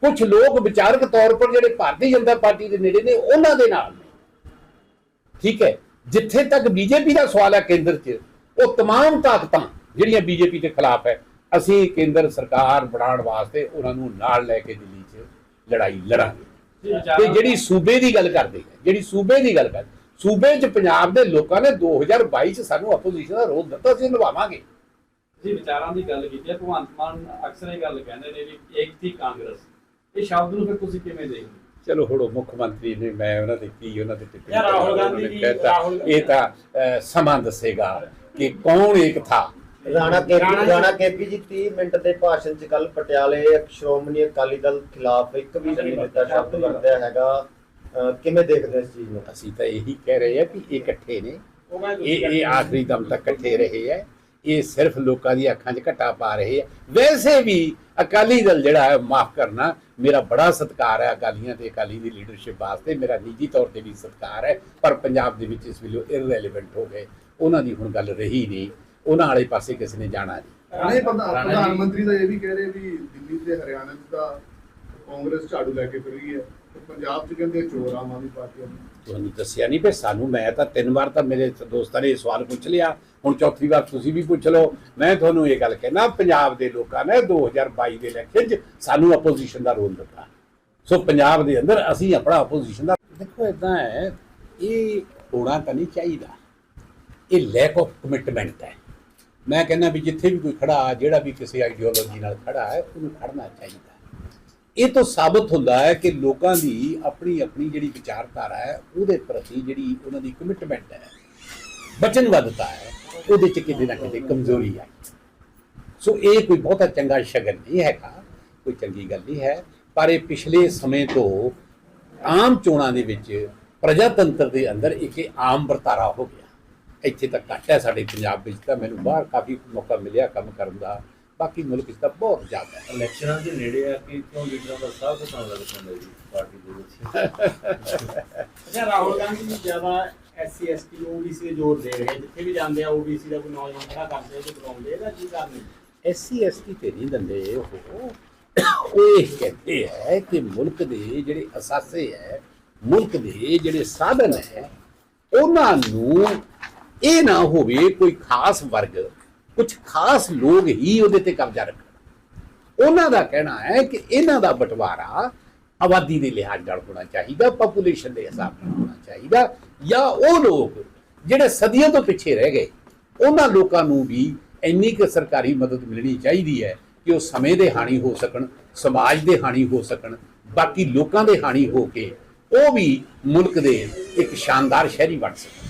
ਕੁਝ ਲੋਕ ਵਿਚਾਰਕ ਤੌਰ ਪਰ ਜਿਹੜੇ ਭਾਰਤੀ ਜਨਤਾ ਪਾਰਟੀ ਦੇ ਨੇੜੇ ਨੇ, ਉਹਨਾਂ ਦੇ ਨਾਲ ਨੇ। ਠੀਕ ਹੈ। ਜਿੱਥੇ ਤੱਕ ਬੀਜੇਪੀ ਦਾ ਸਵਾਲ ਹੈ ਕੇਂਦਰ 'ਚ ਉਹ तमाम ਤਾਕਤਾਂ ਜਿਹੜੀਆਂ ਬੀਜੇਪੀ ਦੇ ਖਿਲਾਫ ਹੈ ਅਸੀਂ ਕੇਂਦਰ ਸਰਕਾਰ ਬਣਾਉਣ ਵਾਸਤੇ ਉਹਨਾਂ ਨੂੰ ਨਾਲ ਲੈ ਕੇ ਦਿੱਲੀ 'ਚ ਲੜਾਈ ਲੜਾਂਗੇ ਜੀ ਤੇ ਵਿਚਾਰਾਂ ਜਿਹੜੀ ਸੂਬੇ ਦੀ ਗੱਲ ਕਰਦੇ ਹੈ ਜਿਹੜੀ ਸੂਬੇ ਦੀ ਗੱਲ ਕਰ ਸੂਬੇ 'ਚ ਪੰਜਾਬ ਦੇ ਲੋਕਾਂ ਨੇ 2022 'ਚ ਸਾਨੂੰ ਆਪੋਜੀਸ਼ਨ ਦਾ ਰੋਲ ਦਿੱਤਾ ਸੀ ਨਿਭਾਵਾਂਗੇ ਜੀ ਵਿਚਾਰਾਂ ਦੀ ਗੱਲ ਕੀਤੀ ਹੈ ਭਗਵੰਤ ਮਾਨ ਅਕਸਰ ਇਹ ਗੱਲ ਕਹਿੰਦੇ ਨੇ ਵੀ ਇੱਕ ਥੀ ਕਾਂਗਰਸ ਇਹ ਸ਼ਬਦ ਨੂੰ ਫਿਰ ਤੁਸੀਂ ਕਿਵੇਂ ਦੇਖਦੇ ਹੋ? ਚਲੋ ਹੁਣ ਮੁੱਖ ਮੰਤਰੀ ਨੇ ਮੈਂ ਉਹਨਾਂ ਦੇ ਕੀ ਉਹਨਾਂ ਦੇ ਟਿੱਪਣੀ ਯਾਰ ਰਾਹੁਲ ਗਾਂਧੀ ਕਹਿਤਾ, ਰਾਹੁਲ ਇਹ ਤਾਂ ਸਮਾਂ ਦੱਸੇਗਾ ਕਿ ਕੌਣ ਇੱਕ ਥਾ। ਰਾਣਾ ਕੇਪੀ ਰਾਣਾ ਕੇਪੀ ਜੀ 30 ਮਿੰਟ ਦੇ ਭਾਸ਼ਣ 'ਚ ਕੱਲ ਪਟਿਆਲੇ ਸ਼੍ਰੋਮਣੀ ਅਕਾਲੀ ਦਲ ਖਿਲਾਫ ਇੱਕ ਵੀ ਨਹੀਂ ਦਿੱਤਾ ਸ਼ਬਦ ਵਰਤਿਆ ਹੈਗਾ। ਕਿਵੇਂ ਦੇਖਦੇ ਇਸ ਚੀਜ਼ ਨੂੰ? ਅਸੀਂ ਤਾਂ ਇਹੀ ਕਹਿ ਰਹੇ ਆ ਕਿ ਇਹ ਇਕੱਠੇ ਨੇ। ਇਹ ਇਹ ਆਖਰੀ ਦਮ ਤੱਕ ਇਕੱਠੇ ਰਹੇ ਹੈ। ਇਹ ਸਿਰਫ ਲੋਕਾਂ ਦੀ ਅੱਖਾਂ 'ਚ ਘਟਾ ਪਾ ਰਹੇ ਹੈ। ਵੈਸੇ ਵੀ ਅਕਾਲੀ ਦਲ ਜਿਹੜਾ ਹੈ ਮਾਫ ਕਰਨਾ ਮੇਰਾ ਬੜਾ ਸਤਿਕਾਰ ਹੈ ਅਕਾਲੀਆਂ ਤੇ ਅਕਾਲੀ ਦੀ ਲੀਡਰਸ਼ਿਪ ਵਾਸਤੇ। ਮੇਰਾ ਨਿੱਜੀ ਤੌਰ ਤੇ ਵੀ ਸਤਿਕਾਰ ਹੈ ਪਰ ਪੰਜਾਬ ਦੇ ਵਿੱਚ ਇਸ ਵੇਲੇ ਇਰਰੈਲੇਵੈਂਟ ਹੋ ਗਏ। ਉਹਨਾਂ ਦੀ ਹੁਣ ਗੱਲ ਰਹੀ ਨਹੀਂ। ਉਹਨਾਂ ਵਾਲੇ ਪਾਸੇ ਕਿਸੇ ਨੇ ਜਾਣਾ ਨਹੀਂ। ਨਹੀਂ ਪ੍ਰਧਾਨ ਰਾਣਾ ਪ੍ਰਧਾਨ ਜੀ- ਮੰਤਰੀ ਤਾਂ ਇਹ ਵੀ ਕਹਿ ਰਹੇ ਵੀ ਦਿੱਲੀ ਤੇ ਹਰਿਆਣਾ 'ਚ ਤਾਂ ਕਾਂਗਰਸ ਝਾੜੂ ਲੈ ਕੇ ਫਿਰ ਰਹੀ ਹੈ ਪੰਜਾਬ 'ਚ ਕਹਿੰਦੇ ਚੋਰ ਆਮ ਆਦਮੀ ਪਾਰਟੀ। ਤੁਹਾਨੂੰ ਦੱਸਿਆ ਨਹੀਂ ਵੀ ਸਾਨੂੰ ਮੈਂ ਤਾਂ ਤਿੰਨ ਵਾਰ ਤਾਂ ਮੇਰੇ ਦੋਸਤਾਂ ਨੇ ਇਹ ਸਵਾਲ ਪੁੱਛ ਲਿਆ। ਹੁਣ ਚੌਥੀ ਵਾਰ ਤੁਸੀਂ ਵੀ ਪੁੱਛ ਲਓ। ਮੈਂ ਤੁਹਾਨੂੰ ਇਹ ਗੱਲ ਕਹਿਣਾ, ਪੰਜਾਬ ਦੇ ਲੋਕਾਂ ਨੇ 2022 ਦੇ ਇਲੈਕਸ਼ਨ 'ਚ ਸਾਨੂੰ ਆਪੋਜੀਸ਼ਨ ਦਾ ਰੋਲ ਦਿੱਤਾ। ਸੋ ਪੰਜਾਬ ਦੇ ਅੰਦਰ ਅਸੀਂ ਆਪਣਾ ਆਪੋਜੀਸ਼ਨ ਦਾ ਦੇਖੋ ਇਦਾਂ ਹੈ, ਇਹ ਹੋਣਾ ਤਾਂ ਨਹੀਂ ਚਾਹੀਦਾ। ਇਹ ਲੈਕ ਆਫ ਕਮਿਟਮੈਂਟ ਹੈ। ਮੈਂ ਕਹਿੰਦਾ ਵੀ ਜਿੱਥੇ ਵੀ ਕੋਈ ਖੜਾ, ਜਿਹੜਾ ਵੀ ਕਿਸੇ ਆਈਡੀਓਲੋਜੀ ਨਾਲ ਖੜਾ ਹੈ, ਉਹਨੂੰ ਖੜਨਾ ਚਾਹੀਦਾ। ਇਹ ਤੋਂ ਸਾਬਤ ਹੁੰਦਾ ਹੈ ਕਿ ਲੋਕਾਂ ਦੀ ਆਪਣੀ ਆਪਣੀ ਜਿਹੜੀ ਵਿਚਾਰਧਾਰਾ ਹੈ, ਉਹਦੇ ਪ੍ਰਤੀ ਜਿਹੜੀ ਉਹਨਾਂ ਦੀ ਕਮਿਟਮੈਂਟ ਹੈ ਵਚਨਬੱਧਤਾ ਹੈ, ਉਹਦੇ ਚ ਕਿਤੇ ਨਾ ਕਿਤੇ ਕਮਜ਼ੋਰੀ ਹੈ ਸੋ ਇਹ ਕੋਈ ਬਹੁਤਾ ਚੰਗਾ ਸ਼ਗਨ ਨਹੀਂ ਹੈਗਾ, ਕੋਈ ਚੰਗੀ ਗੱਲ ਨਹੀਂ ਹੈ, ਪਰ ਇਹ ਪਿਛਲੇ ਸਮੇਂ ਤੋਂ ਆਮ ਚੋਣਾਂ ਦੇ ਵਿੱਚ ਪ੍ਰਜਾਤੰਤਰ ਦੇ ਅੰਦਰ ਇੱਕ ਇਹ ਆਮ ਵਰਤਾਰਾ ਹੋ ਗਿਆ। ਇੱਥੇ ਤਾਂ ਘੱਟ ਹੈ ਸਾਡੇ ਪੰਜਾਬ ਵਿੱਚ ਤਾਂ ਮੈਨੂੰ ਬਾਹਰ ਕਾਫੀ ਮੌਕਾ ਮਿਲਿਆ ਕੰਮ ਕਰਨ ਦਾ। ਬਾਕੀ ਮੁਲਕ ਵਿੱਚ ਤਾਂ ਬਹੁਤ ਜ਼ਿਆਦਾ। ਹੈ ਇਲੈਕਸ਼ਨਾਂ ਦੇ ਨੇੜੇ ਆ ਕਿ ਕਿਉਂ ਲੀਡਰਾਂ ਦਾ ਸਾਹ ਘਟਾਉਣ ਲੱਗ ਪੈਂਦਾ ਜੀ ਪਾਰਟੀ ਦੇ ਵਿੱਚ? ਅੱਛਾ ਰਾਹੁਲ ਗਾਂਧੀ ਜੀ ਜ਼ਿਆਦਾ ਐਸਸੀ ਐਸਟੀ ਓਬੀਸੀ ਤੇ ਜ਼ੋਰ ਦੇ ਰਹੇ। ਜਿੱਥੇ ਵੀ ਜਾਂਦੇ ਆ ਓਬੀਸੀ ਦਾ ਕੋਈ ਨੌਜਵਾਨ ਖੜਾ ਕਰਦੇ ਤੇ ਬੁਲਾਉਂਦੇ ਇਹਦਾ ਕੀ ਕਾਰਨ ਹੈ? ਐਸਸੀ ਐਸਟੀ ਤੇ ਨਹੀਂ ਦਿੰਦੇ ਉਹ ਉਹ ਇਹ ਕਹਿੰਦੇ ਹੈ ਕਿ ਮੁਲਕ ਦੇ ਜਿਹੜੇ ਅਸਾਸੇ ਹੈ ਮੁਲਕ ਦੇ ਜਿਹੜੇ ਸਾਧਨ ਹੈ ਉਹਨਾਂ ਨੂੰ ਇਹ ਨਾ ਹੋਵੇ ਕੋਈ ਖਾਸ ਵਰਗ ਕੁਝ ਖਾਸ ਲੋਕ ਹੀ ਉਹਦੇ ਤੇ ਕਬਜ਼ਾ ਰੱਖਣ। ਉਹਨਾਂ ਦਾ ਕਹਿਣਾ ਹੈ ਕਿ ਇਹਨਾਂ ਦਾ ਬਟਵਾਰਾ ਆਬਾਦੀ ਦੇ ਲਿਹਾਜ਼ ਨਾਲ ਹੋਣਾ ਚਾਹੀਦਾ ਪੋਪੂਲੇਸ਼ਨ ਦੇ ਹਿਸਾਬ ਨਾਲ ਹੋਣਾ ਚਾਹੀਦਾ, ਜਾਂ ਉਹ ਲੋਕ ਜਿਹੜੇ ਸਦੀਆਂ ਤੋਂ ਪਿੱਛੇ ਰਹਿ ਗਏ, ਉਹਨਾਂ ਲੋਕਾਂ ਨੂੰ ਵੀ ਇੰਨੀ ਕੁ ਸਰਕਾਰੀ ਮਦਦ ਮਿਲਣੀ ਚਾਹੀਦੀ ਹੈ ਕਿ ਉਹ ਸਮੇਂ ਦੇ ਹਾਣੀ ਹੋ ਸਕਣ, ਸਮਾਜ ਦੇ ਹਾਣੀ ਹੋ ਸਕਣ, ਬਾਕੀ ਲੋਕਾਂ ਦੇ ਹਾਣੀ ਹੋ ਕੇ ਉਹ ਵੀ ਮੁਲਕ ਦੇ ਇੱਕ ਸ਼ਾਨਦਾਰ ਸ਼ਹਿਰੀ ਬਣ ਸਕਣ।